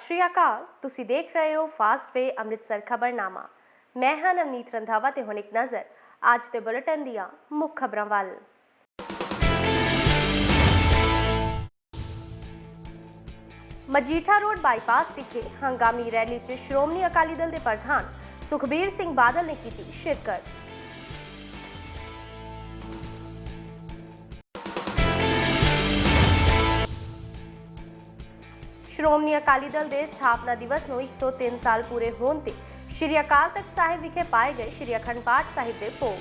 ਸਤਿ ਸ਼੍ਰੀ ਅਕਾਲ। ਤੁਸੀਂ ਦੇਖ ਰਹੇ ਹੋ ਫਾਸਟ ਵੇ ਅੰਮ੍ਰਿਤਸਰ ਖਬਰਨਾਮਾ। ਮੈਂ ਹਾਂ ਨਵਨੀਤ ਰੰਧਾਵਾ ਤੇ ਹੁਣ ਇੱਕ ਨਜ਼ਰ ਅੱਜ ਦੇ ਬੁਲੇਟਿਨ ਦੀਆਂ ਮੁੱਖ ਖਬਰਾਂ ਵੱਲ। ਮਜੀਠਾ ਰੋਡ ਬਾਈਪਾਸ ਵਿਖੇ ਹੰਗਾਮੀ ਰੈਲੀ 'ਚ ਸ਼੍ਰੋਮਣੀ ਅਕਾਲੀ ਦਲ ਦੇ ਪ੍ਰਧਾਨ ਸੁਖਬੀਰ ਸਿੰਘ ਬਾਦਲ ਨੇ ਕੀਤੀ ਸ਼ਿਰਕਤ। ਸ਼੍ਰੋਮਣੀ ਅਕਾਲੀ ਦਲ ਦੇ ਸਥਾਪਨਾ ਦਿਵਸ ਨੂੰ 103 ਸਾਲ ਪੂਰੇ ਹੋਣ ਤੇ ਸ਼੍ਰੀ ਅਕਾਲ ਤਖਤ ਸਾਹਿਬ ਵਿਖੇ ਪਾਏ ਗਏ ਸ਼੍ਰੀ ਅਖੰਡ ਪਾਠ ਸਾਹਿਬ ਦੇ ਭੋਗ।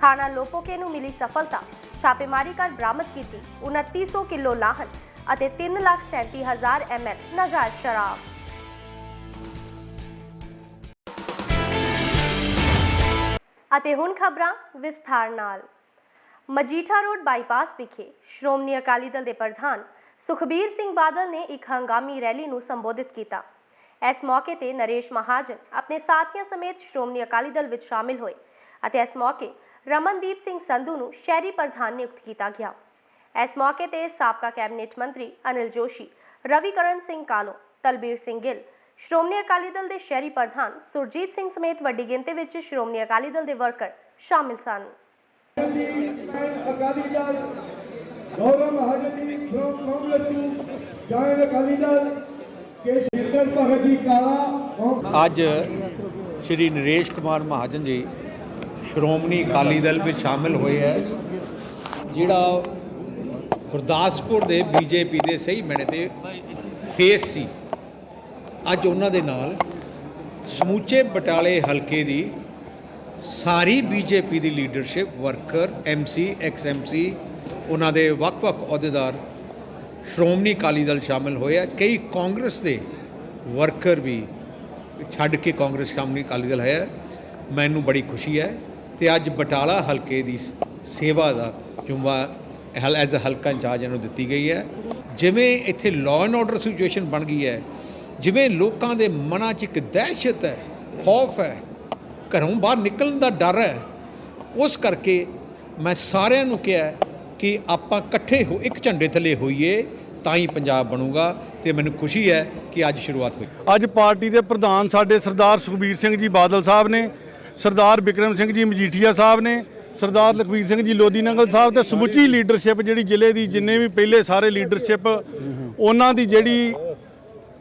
ਥਾਣਾ ਲੋਪੋਕੇ ਨੂੰ ਮਿਲੀ ਸਫਲਤਾ। ਛਾਪੇਮਾਰੀ ਕਰ ਬਰਾਮਦ ਕੀਤੀ 2900 ਕਿਲੋ ਲਾਹਨ ਅਤੇ 337000 ml ਨਾਜਾਇਜ਼ ਸ਼ਰਾਬ। ਅਤੇ ਹੁਣ ਖਬਰਾਂ ਵਿਸਥਾਰ ਨਾਲ। ਮਜੀਠਾ ਰੋਡ ਬਾਈਪਾਸ ਵਿਖੇ ਸ਼੍ਰੋਮਣੀ ਅਕਾਲੀ ਦਲ ਦੇ ਪ੍ਰਧਾਨ ਸੁਖਬੀਰ ਸਿੰਘ ਬਾਦਲ ਨੇ ਇੱਕ ਹੰਗਾਮੀ ਰੈਲੀ ਨੂੰ ਸੰਬੋਧਿਤ ਕੀਤਾ। ਇਸ ਮੌਕੇ ਤੇ ਨਰੇਸ਼ ਮਹਾਜਨ ਆਪਣੇ ਸਾਥੀਆਂ ਸਮੇਤ ਸ਼੍ਰੋਮਣੀ ਅਕਾਲੀ ਦਲ ਵਿੱਚ ਸ਼ਾਮਿਲ ਹੋਏ ਅਤੇ ਇਸ ਮੌਕੇ ਰਮਨਦੀਪ ਸਿੰਘ ਸੰਧੂ ਨੂੰ ਸ਼ਹਿਰੀ ਪ੍ਰਧਾਨ ਨਿਯੁਕਤ ਕੀਤਾ ਗਿਆ। ਇਸ ਮੌਕੇ ਤੇ ਸਾਬਕਾ ਕੈਬਨਿਟ ਮੰਤਰੀ ਅਨਿਲ ਜੋਸ਼ੀ, ਰਵੀਕਰਨ ਸਿੰਘ ਕਾਲੋ, ਤਲਬੀਰ ਸਿੰਘ ਗਿੱਲ ਸ਼੍ਰੋਮਣੀ ਅਕਾਲੀ ਦਲ ਦੇ ਸ਼ਹਿਰੀ ਪ੍ਰਧਾਨ ਸੁਰਜੀਤ ਸਿੰਘ ਸਮੇਤ ਵੱਡੀ ਗਿਣਤੀ ਵਿੱਚ ਸ਼੍ਰੋਮਣੀ ਅਕਾਲੀ ਦਲ ਦੇ ਵਰਕਰ ਸ਼ਾਮਿਲ ਸਨ। ਅਕਾਲੀ ਦਲ ਗੌਰਵ ਮਹਾਜਨ ਫਰੋਮ ਕਾਂਗਰਸ ਜੁਆਇਨ ਅਕਾਲੀ ਦਲ ਕੇ ਸ਼ਿਰਕਤ ਭਗਤ ਜੀ ਕਾਲਾ ਅੱਜ ਸ਼੍ਰੀ ਨਰੇਸ਼ ਕੁਮਾਰ ਮਹਾਜਨ ਜੀ ਸ਼੍ਰੋਮਣੀ ਅਕਾਲੀ ਦਲ ਵਿੱਚ ਸ਼ਾਮਿਲ ਹੋਏ ਹੈ, ਜਿਹੜਾ ਗੁਰਦਾਸਪੁਰ ਦੇ ਬੀਜੇਪੀ ਦੇ ਸਹੀ ਮੈਨੇ ਤੇ ਫੇਸ ਸੀ। ਅੱਜ ਉਹਨਾਂ ਦੇ ਨਾਲ ਸਮੂਚੇ ਬਟਾਲੇ ਹਲਕੇ ਦੀ ਸਾਰੀ ਬੀਜੇਪੀ ਦੀ leadership worker MC ex MC ਉਹਨਾਂ ਦੇ ਵੱਖ-ਵੱਖ ਅਹੁਦੇਦਾਰ ਸ਼੍ਰੋਮਣੀ ਅਕਾਲੀ ਦਲ ਸ਼ਾਮਿਲ ਹੋਇਆ ਕਈ ਕਾਂਗਰਸ ਦੇ ਵਰਕਰ ਵੀ ਛੱਡ ਕੇ ਕਾਂਗਰਸ ਸ਼੍ਰੋਮਣੀ ਅਕਾਲੀ ਦਲ ਹੈ। ਮੈਨੂੰ ਬੜੀ ਖੁਸ਼ੀ ਹੈ ਤੇ ਅੱਜ ਬਟਾਲਾ ਹਲਕੇ ਦੀ ਸੇਵਾ ਦਾ ਜੁੰਮਾ ਹਲ, ਐਜ਼ ਅ ਹਲਕਾ ਇੰਚਾਰਜ ਇਹਨੂੰ ਦਿੱਤੀ ਗਈ ਹੈ। ਜਿਵੇਂ ਇੱਥੇ ਲਾਅ ਐਂਡ ਆਰਡਰ ਸਿਚੁਏਸ਼ਨ ਬਣ ਗਈ ਹੈ ਜਿਵੇਂ ਲੋਕਾਂ ਦੇ ਮਨਾਂ 'ਚ ਇੱਕ ਦਹਿਸ਼ਤ ਹੈ ਖੌਫ ਹੈ ਘਰੋਂ ਬਾਹਰ ਨਿਕਲਣ ਦਾ ਡਰ ਹੈ ਉਸ ਕਰਕੇ ਮੈਂ ਸਾਰਿਆਂ ਨੂੰ ਕਿਹਾ ਕਿ ਆਪਾਂ ਇਕੱਠੇ ਹੋ ਇੱਕ ਝੰਡੇ ਥੱਲੇ ਹੋਈਏ ਤਾਂ ਹੀ ਪੰਜਾਬ ਬਣੂਗਾ ਤੇ ਮੈਨੂੰ ਖੁਸ਼ੀ ਹੈ ਕਿ ਅੱਜ ਸ਼ੁਰੂਆਤ ਹੋਈ। ਅੱਜ ਪਾਰਟੀ ਦੇ ਪ੍ਰਧਾਨ ਸਾਡੇ ਸਰਦਾਰ ਸੁਖਬੀਰ ਸਿੰਘ ਜੀ ਬਾਦਲ ਸਾਹਿਬ ਨੇ ਸਰਦਾਰ ਬਿਕਰਮ ਸਿੰਘ ਜੀ ਮਜੀਠੀਆ ਸਾਹਿਬ ਨੇ ਸਰਦਾਰ ਲਖਵੀਰ ਸਿੰਘ ਜੀ ਲੋਦੀ ਨੰਗਲ ਸਾਹਿਬ ਤੇ ਸਮੁੱਚੀ ਲੀਡਰਸ਼ਿਪ ਜਿਹੜੀ ਜ਼ਿਲ੍ਹੇ ਦੀ ਜਿੰਨੇ ਵੀ ਪਹਿਲੇ ਸਾਰੇ ਲੀਡਰਸ਼ਿਪ ਉਹਨਾਂ ਦੀ ਜਿਹੜੀ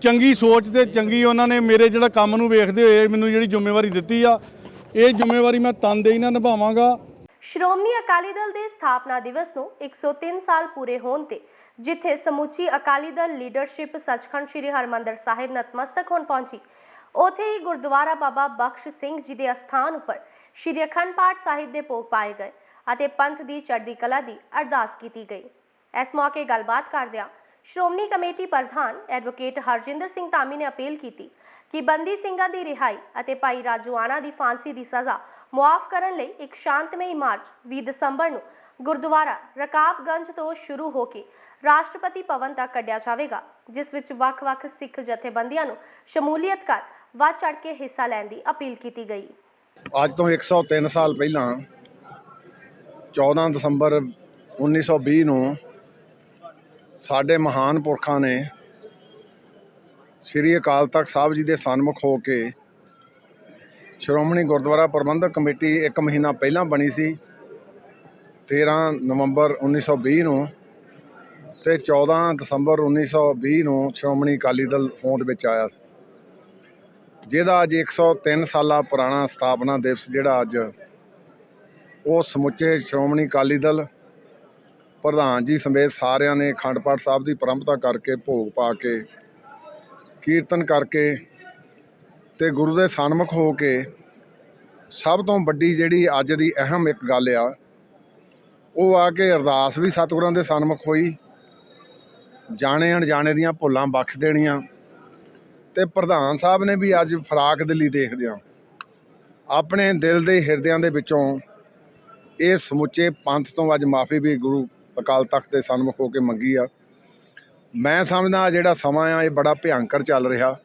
ਚੰਗੀ ਸੋਚ ਤੇ ਚੰਗੀ ਉਹਨਾਂ ਨੇ ਮੇਰੇ ਜਿਹੜਾ ਕੰਮ ਨੂੰ ਵੇਖਦੇ ਹੋਏ ਮੈਨੂੰ ਜਿਹੜੀ ਜ਼ਿੰਮੇਵਾਰੀ ਦਿੱਤੀ ਆ, ਇਹ ਜ਼ਿੰਮੇਵਾਰੀ ਮੈਂ ਤਨਦੇਹੀ ਨਾਲ ਨਿਭਾਵਾਂਗਾ। ਸ਼੍ਰੋਮਣੀ ਅਕਾਲੀ ਦਲ ਦੇ ਸਥਾਪਨਾ ਦਿਵਸ ਨੂੰ 103 ਸਾਲ ਪੂਰੇ ਹੋਣ ਤੇ, ਜਿੱਥੇ ਸਮੁੱਚੀ ਅਕਾਲੀ ਦਲ ਲੀਡਰਸ਼ਿਪ ਸੱਚਖੰਡ ਸ੍ਰੀ ਹਰਮੰਦਰ ਸਾਹਿਬ ਨਤਮਸਤਕ ਹੋਣ ਪਹੁੰਚੀ। ਉਥੇ ਹੀ ਗੁਰਦੁਆਰਾ ਬਾਬਾ ਬਖਸ਼ ਸਿੰਘ ਜੀ ਦੇ ਅਸਥਾਨ ਉੱਪਰ ਸ੍ਰੀ ਅਖੰਡ ਪਾਠ ਸਾਹਿਬ ਦੇ ਭੋਗ ਪਾਏ ਗਏ ਅਤੇ ਪੰਥ ਦੀ ਚੜ੍ਹਦੀ ਕਲਾ ਦੀ ਅਰਦਾਸ ਕੀਤੀ ਗਈ। ਇਸ ਮੌਕੇ ਗੱਲਬਾਤ ਕਰਦਿਆਂ ਸ਼੍ਰੋਮਣੀ ਕਮੇਟੀ ਪ੍ਰਧਾਨ ਐਡਵੋਕੇਟ ਹਰਜਿੰਦਰ ਸਿੰਘ ਧਾਮੀ ਨੇ ਅਪੀਲ ਕੀਤੀ ਕਿ ਬੰਦੀ ਸਿੰਘਾਂ ਦੀ ਰਿਹਾਈ ਅਤੇ ਭਾਈ ਰਾਜੂਆਣਾ ਦੀ ਫਾਂਸੀ ਦੀ ਸਜ਼ਾ ਮੁਆਫ ਕਰਨ ਲਈ ਇੱਕ ਸ਼ਾਂਤਮਈ ਮਾਰਚ 20 ਦਸੰਬਰ ਨੂੰ ਗੁਰਦੁਆਰਾ ਰਕਾਬਗੰਜ ਤੋਂ ਸ਼ੁਰੂ ਹੋ ਕੇ ਰਾਸ਼ਟਰਪਤੀ ਭਵਨ ਤੱਕ ਕੱਢਿਆ ਜਾਵੇਗਾ, ਜਿਸ ਵਿੱਚ ਵੱਖ-ਵੱਖ ਸਿੱਖ ਜਥੇਬੰਦੀਆਂ ਨੂੰ ਸ਼ਮੂਲੀਅਤ ਕਰ ਵੱਧ ਚੜ੍ਹ ਕੇ ਹਿੱਸਾ ਲੈਣ ਦੀ ਅਪੀਲ ਕੀਤੀ ਗਈ। ਅੱਜ ਤੋਂ 103 ਸਾਲ ਪਹਿਲਾਂ 14 ਦਸੰਬਰ 1920 ਨੂੰ ਸਾਡੇ ਮਹਾਨ ਪੁਰਖਾਂ ਨੇ ਸ੍ਰੀ ਅਕਾਲ ਤਖਤ ਸਾਹਿਬ ਜੀ ਦੇ ਸਨਮੁਖ ਹੋ ਕੇ ਸ਼੍ਰੋਮਣੀ ਗੁਰਦੁਆਰਾ ਪ੍ਰਬੰਧਕ ਕਮੇਟੀ ਇੱਕ ਮਹੀਨਾ ਪਹਿਲਾਂ ਬਣੀ ਸੀ 13 ਨਵੰਬਰ 1920 ਨੂੰ ਤੇ 14 ਦਸੰਬਰ 1920 ਨੂੰ ਸ਼੍ਰੋਮਣੀ ਅਕਾਲੀ ਦਲ ਹੋਂਦ ਵਿੱਚ ਆਇਆ ਸੀ। ਜਿਹਦਾ ਅੱਜ 103 ਸਾਲਾ ਪੁਰਾਣਾ ਸਥਾਪਨਾ ਦਿਵਸ ਜਿਹੜਾ ਅੱਜ ਉਹ ਸਮੁੱਚੇ ਸ਼੍ਰੋਮਣੀ ਅਕਾਲੀ ਦਲ ਪ੍ਰਧਾਨ ਜੀ ਸਮੇਤ ਸਾਰਿਆਂ ਨੇ ਅਖੰਡ ਪਾਠ ਸਾਹਿਬ ਦੀ ਪ੍ਰੰਪਤਾ ਕਰਕੇ ਭੋਗ ਪਾ ਕੇ, ਕੀਰਤਨ ਕਰਕੇ ਤੇ ਗੁਰੂ ਦੇ ਸਨਮੁਖ ਹੋ ਕੇ ਸਭ ਤੋਂ ਵੱਡੀ ਜਿਹੜੀ ਅੱਜ ਦੀ ਅਹਿਮ ਇੱਕ ਗੱਲ ਆ, ਉਹ ਆ ਕੇ ਅਰਦਾਸ ਵੀ ਸਤਿਗੁਰਾਂ ਦੇ ਸਨਮੁਖ ਹੋਈ, ਜਾਣੇ ਅਣਜਾਣੇ ਦੀਆਂ ਭੁੱਲਾਂ ਬਖਸ਼ ਦੇਣੀਆਂ ਤੇ ਪ੍ਰਧਾਨ ਸਾਹਿਬ ਨੇ ਵੀ ਅੱਜ ਫਰਾਕ ਦਿਲੀ ਦੇਖਦਿਆਂ ਆਪਣੇ ਦਿਲ ਦੇ ਹਿਰਦਿਆਂ ਦੇ ਵਿੱਚੋਂ ਇਹ ਸਮੁੱਚੇ ਪੰਥ ਤੋਂ ਅੱਜ ਮਾਫੀ ਵੀ ਗੁਰੂ ਅਕਾਲ ਤਖਤ ਦੇ ਸਨਮੁਖ ਹੋ ਕੇ ਮੰਗੀ ਆ। ਮੈਂ ਸਮਝਦਾ ਜਿਹੜਾ ਸਮਾਂ ਆ, ਇਹ ਬੜਾ ਭਿਆੰਕਰ ਚੱਲ ਰਿਹਾ।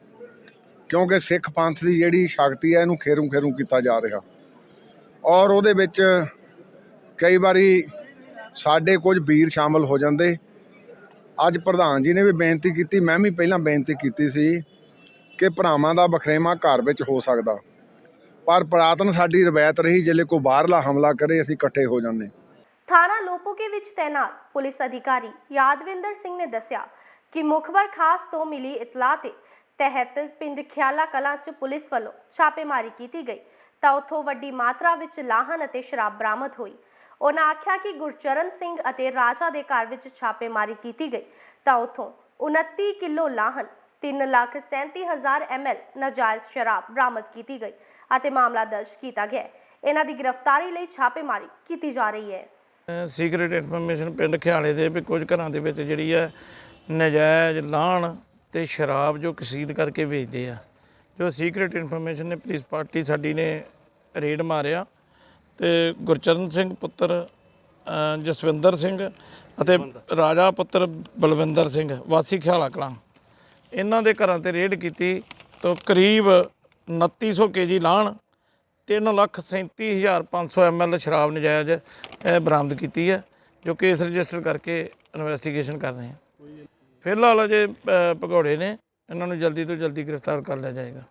ਕਿਉਂਕਿ ਸਿੱਖ ਪੰਥ ਦੀ ਜਿਹੜੀ ਸ਼ਕਤੀ ਹੈ ਇਹਨੂੰ ਖੇਰੂ ਖੇਰੂ ਕੀਤਾ ਜਾ ਰਿਹਾ। ਔਰ ਉਹਦੇ ਵਿੱਚ ਕਈ ਵਾਰੀ ਸਾਡੇ ਕੁਝ ਵੀਰ ਸ਼ਾਮਲ ਹੋ ਜਾਂਦੇ। ਅੱਜ ਪ੍ਰਧਾਨ ਜੀ ਨੇ ਵੀ ਬੇਨਤੀ ਕੀਤੀ, ਮੈਂ ਵੀ ਪਹਿਲਾਂ ਬੇਨਤੀ ਕੀਤੀ ਸੀ ਕਿ ਭਰਾਵਾਂ ਦਾ ਬਖਰੇਵਾ ਘਰ ਵਿੱਚ ਹੋ ਸਕਦਾ। ਪਰ ਪੁਰਾਤਨ ਸਾਡੀ ਰਵਾਇਤ ਰਹੀ ਜਿਲੇ ਕੋਈ ਬਾਹਰਲਾ ਹਮਲਾ ਕਰੇ, ਅਸੀਂ ਇਕੱਠੇ ਹੋ ਜਾਂਦੇ। ਥਾਣਾ ਲੋਪੋਕੇ ਵਿੱਚ ਤੈਨਾਤ ਪੁਲਿਸ ਅਧਿਕਾਰੀ ਯਾਦਵਿੰਦਰ ਸਿੰਘ ਨੇ ਦੱਸਿਆ ਕਿ ਮੁਖਬਰ ਖਾਸ ਤੋਂ ਮਿਲੀ ਇਤਲਾਹ ਤੇ ਤਹਿਤ ਪਿੰਡ ਖਿਆਲਾ ਕਲਾਂ 'ਚ ਪੁਲਿਸ ਵੱਲੋਂ ਛਾਪੇਮਾਰੀ ਕੀਤੀ ਗਈ ਤਾਂ ਉੱਥੋਂ ਵੱਡੀ ਮਾਤਰਾ ਵਿੱਚ ਲਾਹਨ ਅਤੇ ਸ਼ਰਾਬ ਬਰਾਮਦ ਹੋਈ। ਉਹਨਾਂ ਆਖਿਆ ਕਿ ਗੁਰਚਰਨ ਸਿੰਘ ਅਤੇ ਰਾਜਾ ਦੇ ਘਰ ਵਿੱਚ ਛਾਪੇਮਾਰੀ ਕੀਤੀ ਗਈ ਤਾਂ ਉੱਥੋਂ 29 ਕਿਲੋ ਲਾਹਨ 3 ਲੱਖ 37 ਹਜ਼ਾਰ ਐਮਐਲ ਨਾਜਾਇਜ਼ ਸ਼ਰਾਬ ਬਰਾਮਦ ਕੀਤੀ ਗਈ ਅਤੇ ਮਾਮਲਾ ਦਰਜ ਕੀਤਾ ਗਿਆ ਇਹਨਾਂ ਦੀ ਗ੍ਰਿਫਤਾਰੀ ਲਈ ਛਾਪੇਮਾਰੀ ਕੀਤੀ ਜਾ ਰਹੀ ਹੈ। ਸੀਕ੍ਰੀਟ ਇਨਫੋਰਮੇਸ਼ਨ ਪਿੰਡ ਖਿਆਲੇ ਦੇ ਵੀ ਕੁਝ ਘਰਾਂ ਦੇ ਵਿੱਚ ਜਿਹੜੀ ਹੈ ਨਜਾਇਜ਼ ਲਾਹਣ ਤੇ ਸ਼ਰਾਬ ਜੋ ਕਸੀਦ ਕਰਕੇ ਵੇਚਦੇ ਆ। ਜੋ ਸੀਕ੍ਰੀਟ ਇਨਫੋਰਮੇਸ਼ਨ ਨੇ ਪੁਲਿਸ ਪਾਰਟੀ ਸਾਡੀ ਨੇ ਰੇਡ ਮਾਰਿਆ ਤੇ ਗੁਰਚਰਨ ਸਿੰਘ ਪੁੱਤਰ ਜਸਵਿੰਦਰ ਸਿੰਘ ਅਤੇ ਰਾਜਾ ਪੁੱਤਰ ਬਲਵਿੰਦਰ ਸਿੰਘ, ਵਾਸੀ ਖਿਆਲਾ ਕਲਾਂ। ਇਹਨਾਂ ਦੇ ਘਰਾਂ ਤੇ ਰੇਡ ਕੀਤੀ ਤਾਂ ਕਰੀਬ 2900 ਕੇਜੀ ਲਾਹਣ 337500 ਐਮਐਲ ਸ਼ਰਾਬ ਨਜਾਇਜ਼ ਇਹ ਬਰਾਮਦ ਕੀਤੀ ਹੈ ਜੋ ਕੇਸ ਰਜਿਸਟਰ ਕਰਕੇ ਇਨਵੈਸਟੀਗੇਸ਼ਨ ਕਰ ਰਹੇ ਹਾਂ। ਫਿਲਹਾਲ ਅਜੇ ਅ, ਭਗੌੜੇ ਨੇ ਇਹਨਾਂ ਨੂੰ ਜਲਦੀ ਤੋਂ ਜਲਦੀ ਗ੍ਰਿਫਤਾਰ ਕਰ ਲਿਆ ਜਾਏਗਾ।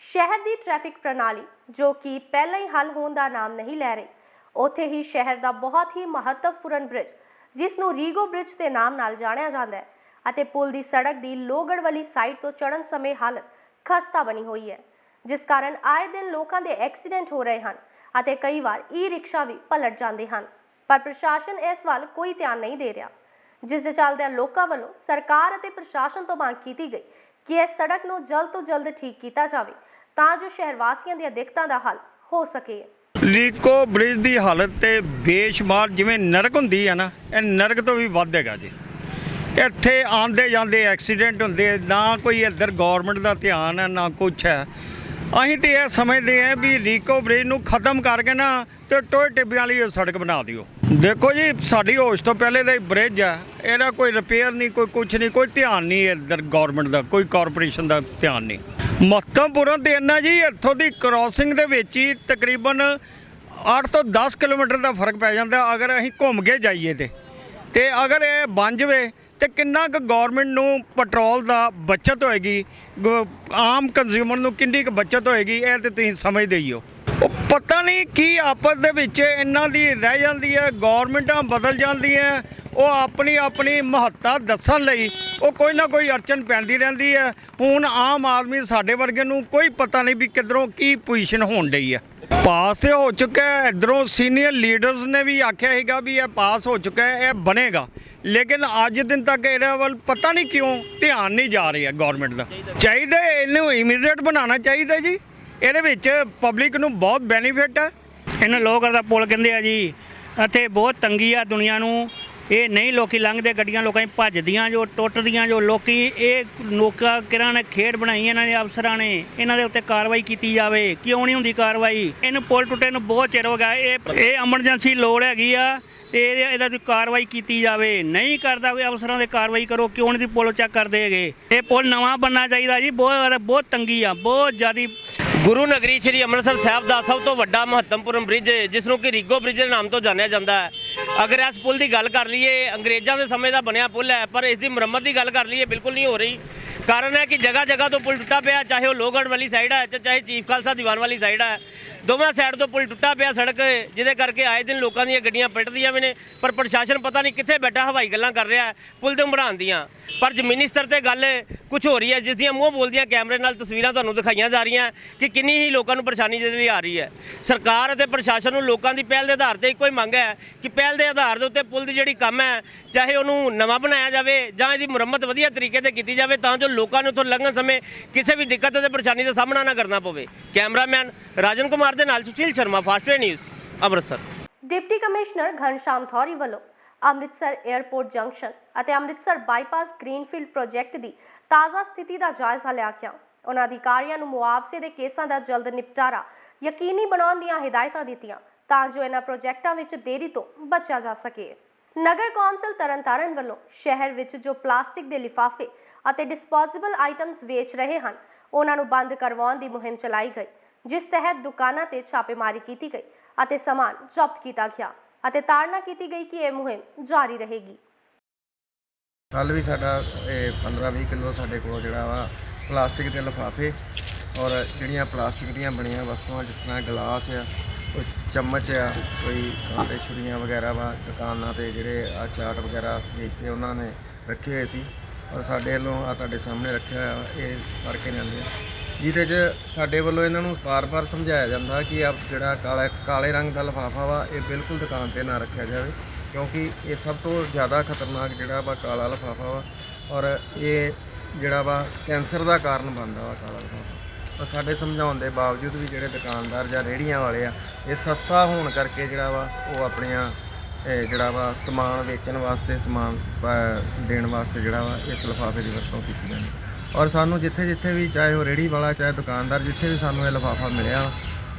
ਸ਼ਹਿਰ ਦੀ ਟ੍ਰੈਫਿਕ ਪ੍ਰਣਾਲੀ ਜੋ ਕਿ ਪਹਿਲਾਂ ਹੀ ਹੱਲ ਹੋਣ ਦਾ ਨਾਮ ਨਹੀਂ ਲੈ ਰਹੀ ਉੱਥੇ ਹੀ ਸ਼ਹਿਰ ਦਾ ਬਹੁਤ ਹੀ ਮਹੱਤਵਪੂਰਨ ਬ੍ਰਿਜ ਜਿਸ ਨੂੰ ਰੀਗੋ ਬ੍ਰਿਜ ਦੇ ਨਾਮ ਨਾਲ ਜਾਣਿਆ ਜਾਂਦਾ ਹੈ ਅਤੇ ਪੁਲ ਦੀ ਸੜਕ ਦੀ ਲੋਹਗੜ੍ਹ ਵਾਲੀ ਸਾਈਡ ਤੋਂ ਚੜ੍ਹਨ ਸਮੇਂ ਹਾਲਤ ਖਸਤਾ ਬਣੀ ਹੋਈ ਹੈ। ਜਿਸ ਕਾਰਨ ਆਏ ਦਿਨ ਲੋਕਾਂ ਦੇ ਐਕਸੀਡੈਂਟ ਹੋ ਰਹੇ ਹਨ ਅਤੇ ਕਈ ਵਾਰ ਈ ਰਿਕਸ਼ਾ ਵੀ ਪਲਟ ਜਾਂਦੇ ਹਨ। ਪਰ ਪ੍ਰਸ਼ਾਸਨ ਇਸ ਵੱਲ ਕੋਈ ਧਿਆਨ ਨਹੀਂ ਦੇ ਰਿਹਾ। ਜਿਸ ਦੇ ਚੱਲਦਿਆਂ ਲੋਕਾਂ ਵੱਲੋਂ ਸਰਕਾਰ ਅਤੇ ਪ੍ਰਸ਼ਾਸਨ ਤੋਂ ਮੰਗ ਕੀਤੀ ਗਈ ਕਿ ਇਸ ਸੜਕ ਨੂੰ ਜਲਦ ਤੋਂ ਜਲਦ ਠੀਕ ਕੀਤਾ ਜਾਵੇ ਤਾਂ ਜੋ ਸ਼ਹਿਰ ਵਾਸੀਆਂ ਦੀਆਂ ਦਿੱਕਤਾਂ ਦਾ ਹੱਲ ਹੋ ਸਕੇ। ਲੀਕੋ ਬ੍ਰਿਜ ਦੀ ਹਾਲਤ ਤੇ ਬੇਸ਼ੁਮਾਰ ਜਿਵੇਂ ਨਰਕ ਹੁੰਦੀ ਹੈ ਨਾ, ਇਹ ਨਰਕ ਤੋਂ ਵੀ ਵੱਧ ਹੈਗਾ ਜੀ। ਇੱਥੇ ਆਉਂਦੇ ਜਾਂਦੇ ਐਕਸੀਡੈਂਟ ਹੁੰਦੇ ਨਾ ਕੋਈ ਇੱਧਰ ਗਵਰਨਮੈਂਟ ਦਾ ਧਿਆਨ ਹੈ, ਨਾ ਕੁਛ ਹੈ। ਅਸੀਂ ਤੇ ਇਹ ਸਮਝਦੇ ਹਾਂ ਵੀ ਲੀਕੋ ਬ੍ਰਿਜ ਨੂੰ ਖਤਮ ਕਰਕੇ ਨਾ ਤੇ ਟੋਏ ਟਿੱਬਿਆਂ ਵਾਲੀ ਇਹ ਸੜਕ ਬਣਾ ਦਿਓ। ਦੇਖੋ ਜੀ, ਸਾਡੀ ਹੋਸ਼ ਤੋਂ ਪਹਿਲੇ ਦਾ ਹੀ ਬ੍ਰਿਜ ਹੈ ਇਹਦਾ ਕੋਈ ਰਿਪੇਅਰ ਨਹੀਂ, ਕੋਈ ਕੁਛ ਨਹੀਂ, ਕੋਈ ਧਿਆਨ ਨਹੀਂ ਇੱਧਰ ਗਵਰਨਮੈਂਟ ਦਾ, ਕੋਈ ਕਾਰਪੋਰੇਸ਼ਨ ਦਾ ਧਿਆਨ ਨਹੀਂ। ਮਹੱਤਵਪੂਰਨ ਤੇ ਇੰਨਾ ਜੀ, ਇੱਥੋਂ ਦੀ ਕ੍ਰਾਸਿੰਗ ਦੇ ਵਿੱਚ ਹੀ ਤਕਰੀਬਨ 8 ਤੋਂ 10 ਕਿਲੋਮੀਟਰ ਦਾ ਫ਼ਰਕ ਪੈ ਜਾਂਦਾ, ਅਗਰ ਅਸੀਂ ਘੁੰਮ ਕੇ ਜਾਈਏ ਤੇ। ਤੇ ਅਗਰ ਇਹ ਬਣ ਜਾਵੇ ਤੇ ਕਿੰਨਾ ਕੁ ਗਵਰਨਮੈਂਟ ਨੂੰ ਪੈਟਰੋਲ ਦਾ ਬਚਤ ਹੋਏਗੀ? ਗ- ਆਮ ਕੰਜ਼ਿਊਮਰ ਨੂੰ ਕਿੰਨੀ ਕੁ ਬਚਤ ਹੋਏਗੀ? ਇਹ ਤੇ ਤੁਸੀਂ ਸਮਝਦੇ ਹੀ ਹੋ। ਉਹ ਪਤਾ ਨਹੀਂ ਕੀ ਆਪਸ ਦੇ ਵਿੱਚ ਇਹਨਾਂ ਦੀ ਰਹਿ ਜਾਂਦੀ ਹੈ ਗਵਰਨਮੈਂਟਾਂ ਬਦਲ ਜਾਂਦੀਆਂ, ਉਹ ਆਪਣੀ ਆਪਣੀ ਮਹੱਤਤਾ ਦੱਸਣ ਲਈ ਉਹ ਕੋਈ ਨਾ ਕੋਈ ਅੜਚਨ ਪੈਂਦੀ ਰਹਿੰਦੀ ਹੈ। ਹੁਣ ਆਮ ਆਦਮੀ ਸਾਡੇ ਵਰਗੇ ਨੂੰ ਕੋਈ ਪਤਾ ਨਹੀਂ ਵੀ ਕਿੱਧਰੋਂ ਕੀ ਪੋਜੀਸ਼ਨ ਹੋਣ ਡਈ ਹੈ। ਪਾਸ ਤੇ ਹੋ ਚੁੱਕਾ ਹੈ। ਇਧਰੋਂ ਸੀਨੀਅਰ ਲੀਡਰਸ ਨੇ ਵੀ ਆਖਿਆ ਹੈਗਾ ਵੀ ਇਹ ਪਾਸ ਹੋ ਚੁੱਕਾ ਹੈ, ਇਹ ਬਣੇਗਾ। ਲੇਕਿਨ ਅੱਜ ਦਿਨ ਤੱਕ ਇਹਦੇ ਵੱਲ ਪਤਾ ਨਹੀਂ ਕਿਉਂ ਧਿਆਨ ਨਹੀਂ ਜਾ ਰਿਹਾ ਗਵਰਨਮੈਂਟ ਦਾ। ਚਾਹੀਦਾ ਇਹਨੂੰ ਇਮੀਡੀਏਟ ਬਣਾਉਣਾ ਚਾਹੀਦਾ ਜੀ। ਇਹਦੇ ਵਿੱਚ ਪਬਲਿਕ ਨੂੰ ਬਹੁਤ ਬੈਨੀਫਿਟ ਹੈ। ਇਹਨੂੰ ਲੋਕ ਦਾ ਪੁਲ ਕਹਿੰਦੇ ਆ ਜੀ। ਇੱਥੇ ਬਹੁਤ ਤੰਗੀ ਆ ਦੁਨੀਆ ਨੂੰ। ਇਹ ਨਹੀਂ ਲੋਕੀ ਲੰਘਦੇ, ਗੱਡੀਆਂ ਲੋਕਾਂ ਦੀ ਭੱਜਦੀਆਂ ਜੋ, ਟੁੱਟਦੀਆਂ ਜੋ, ਲੋਕੀ ਇਹ ਨੋਕਾ ਕਿਹਨਾਂ ਨੇ ਖੇਡ ਬਣਾਈ ਇਹਨਾਂ ਨੇ ਅਫਸਰਾਂ ਨੇ, ਇਹਨਾਂ ਦੇ ਉੱਤੇ ਕਾਰਵਾਈ ਕੀਤੀ ਜਾਵੇ। ਕਿਉਂ ਨਹੀਂ ਹੁੰਦੀ ਕਾਰਵਾਈ? ਇਹਨੂੰ ਪੁਲ ਟੁੱਟੇ ਨੂੰ ਬਹੁਤ ਚਿਰ ਹੋ ਗਿਆ, ਇਹ ਇਹ ਐਮਰਜੈਂਸੀ ਲੋੜ ਹੈਗੀ ਆ। ਤੇ ਇਹਦੇ- ਇਹਦਾ ਦੀ ਕਾਰਵਾਈ ਕੀਤੀ ਜਾਵੇ, ਨਹੀਂ ਕਰਦਾ ਕੋਈ ਅਫਸਰਾਂ ਦੇ ਕਾਰਵਾਈ ਕਰੋ, ਕਿਉਂ ਨਹੀਂ ਦੀ ਪੁਲ ਚੈੱਕ ਕਰਦੇ ਹੈਗੇ? ਇਹ ਪੁਲ ਨਵਾਂ ਬਣਨਾ ਚਾਹੀਦਾ ਜੀ, ਬਹੁਤ ਬਹੁਤ ਤੰਗੀ ਆ, ਬਹੁਤ ਜ਼ਿਆਦੀ ਗੁਰੂ ਨਗਰੀ ਸ੍ਰੀ ਅੰਮ੍ਰਿਤਸਰ ਸਾਹਿਬ ਦਾ ਸਭ ਤੋਂ ਵੱਡਾ ਮਹੱਤਵਪੂਰਨ ਬ੍ਰਿਜ, ਜਿਸ ਨੂੰ ਕਿ ਰੀਗੋ ਬ੍ਰਿਜ ਦੇ ਨਾਮ ਤੋਂ ਜਾਣਿਆ ਜਾਂਦਾ ਹੈ। ਅਗਰ ਇਸ ਪੁਲ ਦੀ ਗੱਲ ਕਰ ਲਈਏ, ਅੰਗਰੇਜ਼ਾਂ ਦੇ ਸਮੇਂ ਦਾ ਬਣਿਆ ਪੁਲ ਹੈ, ਪਰ ਇਸ ਦੀ ਮੁਰੰਮਤ ਦੀ ਗੱਲ ਕਰ ਲਈਏ, ਬਿਲਕੁਲ ਨਹੀਂ ਹੋ ਰਹੀ। ਕਾਰਨ ਹੈ ਕਿ ਜਗ੍ਹਾ ਜਗ੍ਹਾ ਤੋਂ ਪੁਲ ਟੁੱਟਾ ਪਿਆ, ਚਾਹੇ ਉਹ ਲੋਹਗੜ੍ਹ ਵਾਲੀ ਸਾਈਡ ਹੈ ਚਾਹੇ ਚੀਫ ਖਾਲਸਾ ਦੀਵਾਨ ਵਾਲੀ ਸਾਈਡ ਹੈ। ਦੋਵਾਂ ਸਾਈਡ ਤੋਂ ਪੁਲ ਟੁੱਟਾ ਪਿਆ ਸੜਕ, ਜਿਹਦੇ ਕਰਕੇ ਆਏ ਦਿਨ ਲੋਕਾਂ ਦੀਆਂ ਗੱਡੀਆਂ ਪਲਟਦੀਆਂ ਵੀ ਨੇ, ਪਰ ਪ੍ਰਸ਼ਾਸਨ ਪਤਾ ਨਹੀਂ ਕਿੱਥੇ ਬੈਠਾ, ਹਵਾਈ ਗੱਲਾਂ ਕਰ ਰਿਹਾ ਪੁਲ ਤੇ ਬਣਾਉਣ ਦੀਆਂ। ਪਰ ਜ਼ਮੀਨੀ ਸਤਰ ਤੇ ਗੱਲ ਕੁਝ ਹੋ ਰਹੀ ਹੈ, ਜਿਸ ਦੀਆਂ ਮੂੰਹ ਬੋਲਦੀਆਂ ਕੈਮਰੇ ਨਾਲ ਤਸਵੀਰਾਂ ਤੁਹਾਨੂੰ ਦਿਖਾਈਆਂ ਜਾ ਰਹੀਆਂ ਕਿ ਕਿੰਨੀ ਹੀ ਲੋਕਾਂ ਨੂੰ ਪਰੇਸ਼ਾਨੀ ਦੇ ਲਈ ਆ ਰਹੀ ਹੈ। ਸਰਕਾਰ ਅਤੇ ਪ੍ਰਸ਼ਾਸਨ ਨੂੰ ਲੋਕਾਂ ਦੀ ਪਹਿਲ ਦੇ ਆਧਾਰ ਤੇ ਇੱਕੋ ਹੀ ਮੰਗ ਹੈ ਕਿ ਪਹਿਲ ਦੇ ਆਧਾਰ ਦੇ ਉੱਤੇ ਪੁਲ ਦੀ ਜਿਹੜੀ ਕੰਮ ਹੈ, ਚਾਹੇ ਉਹਨੂੰ ਨਵਾਂ ਬਣਾਇਆ ਜਾਵੇ ਜਾਂ ਇਹਦੀ ਮੁਰੰਮਤ ਵਧੀਆ ਤਰੀਕੇ ਤੇ ਕੀਤੀ ਜਾਵੇ, ਤਾਂ ਜੋ ਲੋਕਾਂ ਨੂੰ ਉੱਥੋਂ ਲੰਘਣ ਸਮੇਂ ਕਿਸੇ ਵੀ ਦਿੱਕਤ ਅਤੇ ਪਰੇਸ਼ਾਨੀ ਦਾ ਸਾਹਮਣਾ ਨਾ ਕਰਨਾ ਪਵੇ। ਕੈਮਰਾਮੈਨ ਰਾਜਨ ਕੁਮਾਰ ਦੇ ਨਾਲ Sushil Sharma Fastway news, Amritsar. Deputy commissioner Ghanshyam Thori ਵੱਲੋਂ ਅੰਮ੍ਰਿਤਸਰ 에ਅਰਪੋਰਟ ਜੰਕਸ਼ਨ ਅਤੇ ਅੰਮ੍ਰਿਤਸਰ ਬਾਈਪਾਸ ਗ੍ਰੀਨਫੀਲਡ ਪ੍ਰੋਜੈਕਟ ਦੀ ਤਾਜ਼ਾ ਸਥਿਤੀ ਦਾ ਜਾਇਜ਼ਾ ਲਿਆ ਗਿਆ। ਉਹਨਾਂ ਅਧਿਕਾਰੀਆਂ ਨੂੰ ਮੁਆਵਜ਼ੇ ਦੇ ਕੇਸਾਂ ਦਾ ਜਲਦ ਨਿਪਟਾਰਾ ਯਕੀਨੀ ਬਣਾਉਣ ਦੀਆਂ ਹਦਾਇਤਾਂ ਦਿੱਤੀਆਂ ਤਾਂ ਜੋ ਇਹਨਾਂ ਪ੍ਰੋਜੈਕਟਾਂ ਵਿੱਚ ਦੇਰੀ ਤੋਂ ਬਚਿਆ ਜਾ ਸਕੇ। ਨਗਰ ਕੌਂਸਲ ਤਰਨਤਾਰਨ ਵੱਲੋਂ ਸ਼ਹਿਰ ਵਿੱਚ ਜੋ ਪਲਾਸਟਿਕ ਦੇ ਲਿਫਾਫੇ ਅਤੇ ਡਿਸਪੋਜ਼ੇਬਲ ਆਈਟਮਸ ਵੇਚ ਰਹੇ ਹਨ, ਉਹਨਾਂ ਨੂੰ ਬੰਦ ਕਰਵਾਉਣ ਦੀ ਮੁਹਿੰਮ ਚਲਾਈ ਗਈ। ਜਿਸ ਤਹਿਤ ਦੁਕਾਨਾਂ ਤੇ ਛਾਪੇਮਾਰੀ ਕੀਤੀ ਗਈ ਅਤੇ ਸਮਾਨ ਜ਼ਬਤ ਕੀਤਾ ਗਿਆ ਅਤੇ ਤਾੜਨਾ ਕੀਤੀ ਗਈ ਕਿ ਇਹ ਮੁਹਿੰਮ ਜਾਰੀ ਰਹੇਗੀ। ਕੱਲ ਵੀ ਸਾਡਾ ਇਹ 15-20 ਕਿਲੋ ਸਾਡੇ ਕੋਲ ਜਿਹੜਾ ਵਾ ਪਲਾਸਟਿਕ ਦੇ ਲਿਫਾਫੇ ਔਰ ਜਿਹੜੀਆਂ ਪਲਾਸਟਿਕ ਦੀਆਂ ਬਣੀਆਂ ਵਸਤੂਆਂ, ਜਿਸ ਤਰ੍ਹਾਂ ਗਲਾਸ ਆ, ਕੋਈ ਚਮਚ ਆ, ਕੋਈ ਕਾਂਟੇ ਛੁਰੀਆਂ ਵਗੈਰਾ ਵਾ, ਦੁਕਾਨਾਂ ਤੇ ਜਿਹੜੇ ਆ ਚਾਟ ਵਗੈਰਾ ਵੇਚਦੇ ਉਹਨਾਂ ਨੇ ਰੱਖੇ ਹੋਏ ਸੀ ਔਰ ਸਾਡੇ ਵੱਲੋਂ ਆ ਤੁਹਾਡੇ ਸਾਹਮਣੇ ਰੱਖਿਆ ਹੋਇਆ ਇਹ ਫੜ ਕੇ ਜਾਂਦੇ ਆ। ਜਿਹਦੇ 'ਚ ਸਾਡੇ ਵੱਲੋਂ ਇਹਨਾਂ ਨੂੰ ਵਾਰ-ਵਾਰ ਸਮਝਾਇਆ ਜਾਂਦਾ ਕਿ ਆਪ ਜਿਹੜਾ ਕਾਲਾ ਕਾਲੇ ਰੰਗ ਦਾ ਲਿਫਾਫਾ ਵਾ, ਇਹ ਬਿਲਕੁਲ ਦੁਕਾਨ ਤੇ ਨਾ ਰੱਖਿਆ ਜਾਵੇ, ਕਿਉਂਕਿ ਇਹ ਸਭ ਤੋਂ ਜ਼ਿਆਦਾ ਖਤਰਨਾਕ ਜਿਹੜਾ ਵਾ ਕਾਲਾ ਲਿਫਾਫਾ ਵਾ, ਔਰ ਇਹ ਜਿਹੜਾ ਵਾ ਕੈਂਸਰ ਦਾ ਕਾਰਨ ਬਣਦਾ ਵਾ ਕਾਲਾ ਲਿਫਾਫਾ। ਪਰ ਸਾਡੇ ਸਮਝਾਉਣ ਦੇ ਬਾਵਜੂਦ ਵੀ ਜਿਹੜੇ ਦੁਕਾਨਦਾਰ ਜਾਂ ਰੇਹੜੀਆਂ ਵਾਲੇ ਆ, ਇਹ ਸਸਤਾ ਹੋਣ ਕਰਕੇ ਜਿਹੜਾ ਵਾ ਉਹ ਆਪਣੀਆਂ ਜਿਹੜਾ ਵਾ ਸਮਾਨ ਵੇਚਣ ਵਾਸਤੇ, ਸਮਾਨ ਦੇਣ ਵਾਸਤੇ ਜਿਹੜਾ ਵਾ ਇਸ ਲਿਫਾਫੇ ਦੀ ਵਰਤੋਂ ਕੀਤੀ ਜਾਂਦੀ ਔਰ ਸਾਨੂੰ ਜਿੱਥੇ ਜਿੱਥੇ ਵੀ ਚਾਹੇ ਉਹ ਰੇਹੜੀ ਵਾਲਾ, ਚਾਹੇ ਦੁਕਾਨਦਾਰ, ਜਿੱਥੇ ਵੀ ਸਾਨੂੰ ਇਹ ਲਿਫਾਫਾ ਮਿਲਿਆ,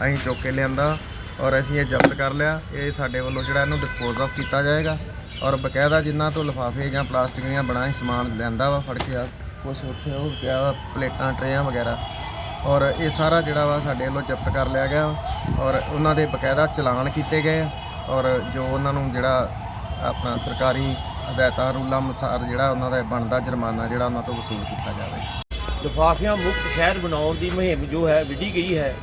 ਅਸੀਂ ਚੁੱਕ ਕੇ ਲਿਆਂਦਾ ਔਰ ਅਸੀਂ ਇਹ ਜ਼ਬਤ ਕਰ ਲਿਆ। ਇਹ ਸਾਡੇ ਵੱਲੋਂ ਜਿਹੜਾ ਇਹਨੂੰ ਡਿਸਪੋਜ਼ ਆਫ ਕੀਤਾ ਜਾਏਗਾ ਔਰ ਬਕਾਇਦਾ ਜਿਨ੍ਹਾਂ ਤੋਂ ਲਿਫਾਫੇ ਜਾਂ ਪਲਾਸਟਿਕ ਦੀਆਂ ਬਣਾ ਸਮਾਨ ਲਿਆਂਦਾ ਵਾ, ਫੜ ਕੇ ਆ ਕੁਛ ਉੱਥੇ ਉਹ ਪਿਆ ਵਾ, ਪਲੇਟਾਂ, ਟਰੇਆਂ ਵਗੈਰਾ। ਔਰ ਇਹ ਸਾਰਾ ਜਿਹੜਾ ਵਾ ਸਾਡੇ ਵੱਲੋਂ ਜ਼ਬਤ ਕਰ ਲਿਆ ਗਿਆ ਔਰ ਉਹਨਾਂ ਦੇ ਬਕਾਇਦਾ ਚਲਾਨ ਕੀਤੇ ਗਏ ਔਰ ਜੋ ਉਹਨਾਂ ਨੂੰ ਜਿਹੜਾ ਆਪਣਾ ਸਰਕਾਰੀ ਹਦਾਇਤਾਂ ਰੂਲਾਂ ਅਨੁਸਾਰ ਜਿਹੜਾ ਉਹਨਾਂ ਦਾ ਬਣਦਾ ਜੁਰਮਾਨਾ ਜਿਹੜਾ ਉਹਨਾਂ ਤੋਂ ਵਸੂਲ ਕੀਤਾ ਜਾਵੇ। ਲਿਫਾਫਿਆਂ ਮੁਕਤ ਸ਼ਹਿਰ ਬਣਾਉਣ ਦੀ ਮੁਹਿੰਮ ਜੋ ਹੈ ਵਿੱਢੀ ਗਈ ਹੈ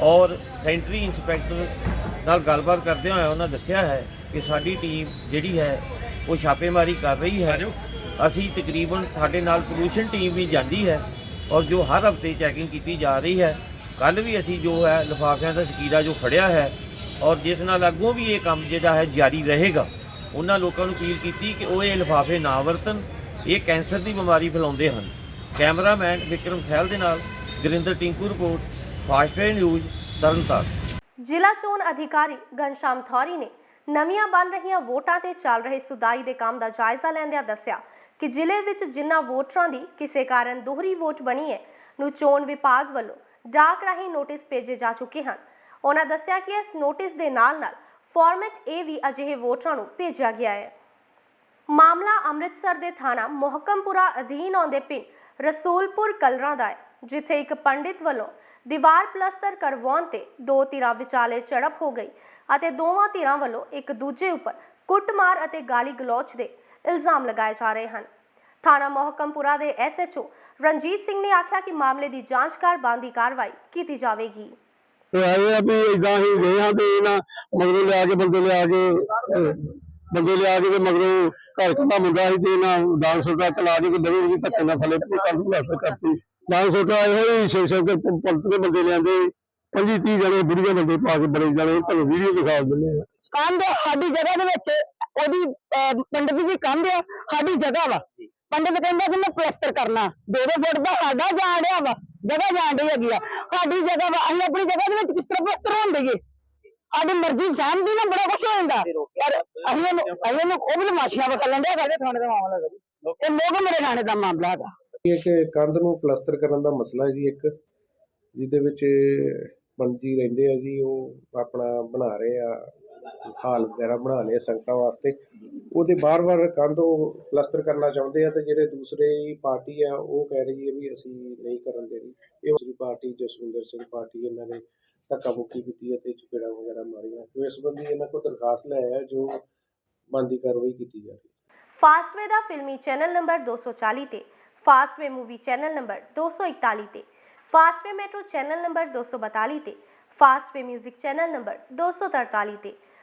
ਔਰ ਸੈਂਟਰੀ ਇੰਸਪੈਕਟਰ ਨਾਲ ਗੱਲਬਾਤ ਕਰਦੇ ਹੋਏ ਉਹਨਾਂ ਦੱਸਿਆ ਹੈ ਕਿ ਸਾਡੀ ਟੀਮ ਜਿਹੜੀ ਹੈ ਉਹ ਛਾਪੇਮਾਰੀ ਕਰ ਰਹੀ ਹੈ। ਅਸੀਂ ਤਕਰੀਬਨ ਸਾਡੇ ਨਾਲ ਪੋਲੂਸ਼ਨ ਟੀਮ ਵੀ ਜਾਂਦੀ ਹੈ ਔਰ ਜੋ ਹਰ ਹਫ਼ਤੇ ਚੈਕਿੰਗ ਕੀਤੀ ਜਾ ਰਹੀ ਹੈ। ਕੱਲ ਵੀ ਅਸੀਂ ਜੋ ਹੈ ਲਿਫਾਫਿਆਂ ਦਾ ਸ਼ਕੀਰਾ ਜੋ ਫੜਿਆ ਹੈ ਔਰ ਜਿਸ ਨਾਲ ਅੱਗੋਂ ਵੀ ਇਹ ਕੰਮ ਜਿਹੜਾ ਹੈ ਜਾਰੀ ਰਹੇਗਾ। ਉਹਨਾਂ ਲੋਕਾਂ ਨੂੰ ਅਪੀਲ ਕੀਤੀ ਕਿ ਉਹ ਇਹ ਲਿਫਾਫੇ ਨਾ ਵਰਤਣ, ਇਹ ਕੈਂਸਰ ਦੀ ਬਿਮਾਰੀ ਫੈਲਾਉਂਦੇ ਹਨ। ਕੈਮਰਾਮੈਨ ਵਿਕਰਮ ਸਹਿਲ ਦੇ ਨਾਲ Gurinder Tinku report Fastway news, Tarn Taran. ਜ਼ਿਲ੍ਹਾ ਚੋਣ ਅਧਿਕਾਰੀ ਘਨਸ਼ਾਮ ਥੌਰੀ ਨੇ ਨਵੀਆਂ ਬਣ ਰਹੀਆਂ ਵੋਟਾਂ ਤੇ ਚੱਲ ਰਹੇ ਸੁਦਾਈ ਦੇ ਕੰਮ ਦਾ ਜਾਇਜ਼ਾ ਲੈਂਦਿਆਂ ਦੱਸਿਆ ਕਿ ਜ਼ਿਲ੍ਹੇ ਵਿੱਚ ਜਿਨ੍ਹਾਂ ਵੋਟਰਾਂ ਦੀ ਕਿਸੇ ਕਾਰਨ ਦੋਹਰੀ ਵੋਟ ਬਣੀ ਹੈ, ਨੂੰ ਚੋਣ ਵਿਭਾਗ ਵੱਲੋਂ ਡਾਕ ਰਾਹੀਂ ਨੋਟਿਸ ਭੇਜੇ ਜਾ ਚੁੱਕੇ ਹਨ। ਉਹਨਾਂ ਦੱਸਿਆ ਕਿ ਇਸ ਨੋਟਿਸ ਦੇ ਨਾਲ-ਨਾਲ ਫਾਰਮੈਟ A ਵੀ ਅਜਿਹੇ ਵੋਟਰਾਂ ਨੂੰ ਭੇਜਿਆ ਗਿਆ ਹੈ। ਮਾਮਲਾ ਅੰਮ੍ਰਿਤਸਰ ਦੇ ਥਾਣਾ ਮੁਹਕਮਪੁਰਾ ਅਧੀਨ ਆਉਂਦੇ ਪਿੰਡ ਰਸੂਲਪੁਰ ਕਲਰਾਂ ਦਾ ਹੈ, ਜਿੱਥੇ ਇੱਕ ਪੰਡਿਤ ਵੱਲੋਂ ਦੀਵਾਰ ਪਲਸਤਰ ਕਰਵਾਉਣ ਤੇ ਦੋ ਧਿਰਾਂ ਵਿਚਾਲੇ ਝੜਪ ਹੋ ਗਈ ਅਤੇ ਦੋਵਾਂ ਧਿਰਾਂ ਵੱਲੋਂ ਇੱਕ ਦੂਜੇ ਉੱਪਰ ਕੁੱਟਮਾਰ ਅਤੇ ਗਾਲੀ ਗਲੋਚ ਦੇ ਇਲਜ਼ਾਮ ਲਗਾਏ ਜਾ ਰਹੇ ਹਨ। ਥਾਣਾ ਮੋਹਕਮਪੁਰਾ ਦੇ ਐਸਐਚਓ ਰਣਜੀਤ ਸਿੰਘ ਨੇ ਆਖਿਆ ਕਿ ਮਾਮਲੇ ਦੀ ਜਾਂਚ ਕਰ ਬੰਦੀ ਕਾਰਵਾਈ ਕੀਤੀ ਜਾਵੇਗੀ। ਤੇ ਆਏ ਆ ਵੀ ਇਦਾਂ ਹੀ ਗਏ ਆ ਤੇ ਇਹਨਾਂ ਮਗਰੋਂ ਲਿਆ ਕੇ ਬੰਦੇ ਲਿਆ ਕੇ ਬੰਦੇ ਲਿਆ ਕੇ ਤੇ ਮਗਰੋਂ ਘਰ ਕੰਦਾ ਮੁੰਡਾ ਸੀ ਤੇ ਇਹਨਾਂ ਡਾਂਸ ਸੁਟਾ ਚਲਾ ਕੇ ਤੇ ਵੀ ਧੱਕੇ ਨਾਲ ਥੱਲੇ ਕੰਧ ਪਲਾਸਟਰ ਕਰਤੀ। ਡਾਂਸ ਸੁਟਾ ਆਏ ਹੋਏ ਸ਼ਿਵ ਸ਼ੰਕਰ ਪ- ਪੰਥ ਦੇ ਬੰਦੇ ਲਿਆਂਦੇ। 25 30 ਜਣੇ ਬੁੜੀਆਂ ਬੰਦੇ ਪਾ ਕੇ ਬੜੇ ਜਣੇ ਤੁਹਾਨੂੰ ਵੀਡੀਓ ਦਿਖਾ ਦਿੰਦੇ ਆ ਕੰਧ ਸਾਡੀ ਜਗ੍ਹਾ ਦੇ ਵਿੱਚ ਉਹਦੀ ਅਹ, ਪੰਡਿਤ ਦੀ ਕੰਧ ਆ ਸਾਡੀ ਜਗ੍ਹਾ ਵਾ। ਪੰਡਿਤ ਕਹਿੰਦਾ ਕਿ ਮੈਂ ਪਲਸਤਰ ਕਰਨਾ। ਦੋ ਫੁੱਟ ਦਾ ਸਾਡਾ ਜਾਣ ਵਾ। ਜਗ੍ਹਾ ਜਾਣ ਡਈ ਹੈਗੀ ਆ। ਸਾਡੀ ਜਗ੍ਹਾ ਵਾ ਅਸੀਂ ਆਪਣੀ ਜਗ੍ਹਾ ਦੇ ਵਿੱਚ ਕਿਸ ਤਰ੍ਹਾਂ ਪਲਸਤਰ ਹੋਣ ਦੇਈਏ? ਸਾਡੀ ਮਰਜ਼ੀ ਸਹਿਮਤੀ ਨਾਲ ਬੜਾ ਕੁਛ ਹੋ ਜਾਂਦਾ। ਪਰ ਅਸੀਂ ਇਹਨੂੰ ਅਸੀਂ ਇਹਨੂੰ ਉਹ ਵੀ ਮਾਸ਼ੀਆਂ ਵਕਲ ਲੈਂਦੇ ਸਾਡੇ ਥਾਣੇ ਦਾ ਮਾਮਲਾ ਹੈਗਾ ਜੀ। ਇਹ ਮੋਗ ਮੇਰੇ ਥਾਣੇ ਦਾ ਮਾਮਲਾ ਹੈਗਾ। ਇੱਕ ਕੰਧ ਨੂੰ ਪਲਸਤਰ ਕਰਨ ਦਾ ਮਸਲਾ ਹੈ ਜੀ ਇੱਕ ਜਿਹਦੇ ਵਿੱਚ ਪੰਡਿਤ ਜੀ ਰਹਿੰਦੇ ਆ ਜੀ ਉਹ ਆਪਣਾ ਬਣਾ ਰਹੇ ਆ ਹਾਲ ਵਗੈਰਾ ਬਣਾ ਲਏ ਸੰਗਤਾਂ ਵਾਸਤੇ। ਉਹਦੇ ਬਾਰ-ਬਾਰ ਕੰਧ ਉਹ ਪਲਸਤਰ ਕਰਨਾ ਚਾਹੁੰਦੇ ਆ ਤੇ ਜਿਹੜੇ ਦੂਸਰੇ ਪਾਰਟੀ ਆ, ਉਹ ਕਹਿ ਰਹੀ ਹੈ ਵੀ ਅਸੀਂ ਨਹੀਂ ਕਰਨ ਦੇਣੀ। ਇਹ ਦੂਸਰੀ ਪਾਰਟੀ ਜਸਵਿੰਦਰ ਸਿੰਘ ਪਾਰਟੀ ਇਹਨਾਂ ਨੇ ਧੱਕਾ ਮੁੱਕੀ ਕੀਤੀ ਹੈ ਚਪੇੜਾ ਵਗੈਰਾ ਮਾਰੀਆਂ। ਤੇ ਇਸ ਸੰਬੰਧੀ ਇਹਨਾਂ ਕੋਲ ਦਰਖਾਸਤ ਲੈ ਆਇਆ, ਜੋ ਬਣਦੀ ਕਾਰਵਾਈ ਕੀਤੀ ਜਾ ਰਹੀ ਹੈ। ਫਾਸਟਵੇ ਦਾ ਫਿਲਮੀ ਚੈਨਲ ਨੰਬਰ 240 ਤੇ, ਫਾਸਟਵੇ ਮੂਵੀ ਚੈਨਲ ਨੰਬਰ 241 ਤੇ, ਫਾਸਟਵੇ ਮੈਟਰੋ ਚੈਨਲ ਨੰਬਰ 242 ਤੇ, ਫਾਸਟਵੇ 뮤직 ਚੈਨਲ ਨੰਬਰ 243 ਤੇ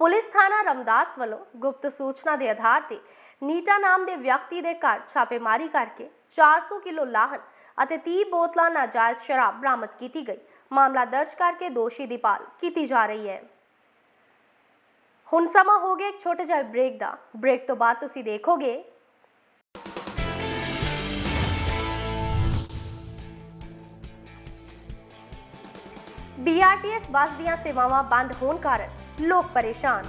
ਪੁਲਿਸ ਥਾਣਾ ਰਮਦਾਸ ਵੱਲੋਂ ਗੁਪਤ ਸੂਚਨਾ ਦੇ ਆਧਾਰ ਤੇ ਨੀਟਾ ਨਾਮ ਦੇ ਵਿਅਕਤੀ ਦੇ ਘਰ ਛਾਪੇਮਾਰੀ ਕਰਕੇ 400 ਕਿਲੋ ਲਾਹਨ ਅਤੇ 30 ਬੋਤਲਾਂ ਨਾਜਾਇਜ਼ ਸ਼ਰਾਬ ਬਰਾਮਦ ਕੀਤੀ ਗਈ। ਮਾਮਲਾ ਦਰਜ ਕਰਕੇ ਦੋਸ਼ੀ ਦੀ ਭਾਲ ਕੀਤੀ ਜਾ ਰਹੀ ਹੈ। ਹੁਣ ਸਮਾਂ ਹੋ ਗਿਆ ਇੱਕ ਛੋਟੇ ਜਿਹੇ ਬ੍ਰੇਕ ਦਾ। ਬ੍ਰੇਕ ਤੋਂ ਬਾਅਦ ਤੁਸੀਂ ਦੇਖੋਗੇ। BRTS ਬੱਸ ਦੀਆਂ ਸੇਵਾਵਾਂ ਬੰਦ ਹੋਣ ਕਾਰਨ लोग परेशान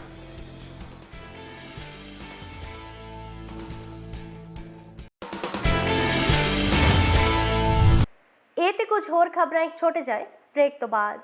ये कुछ और खबरें छोटे जाए ब्रेक तो बाद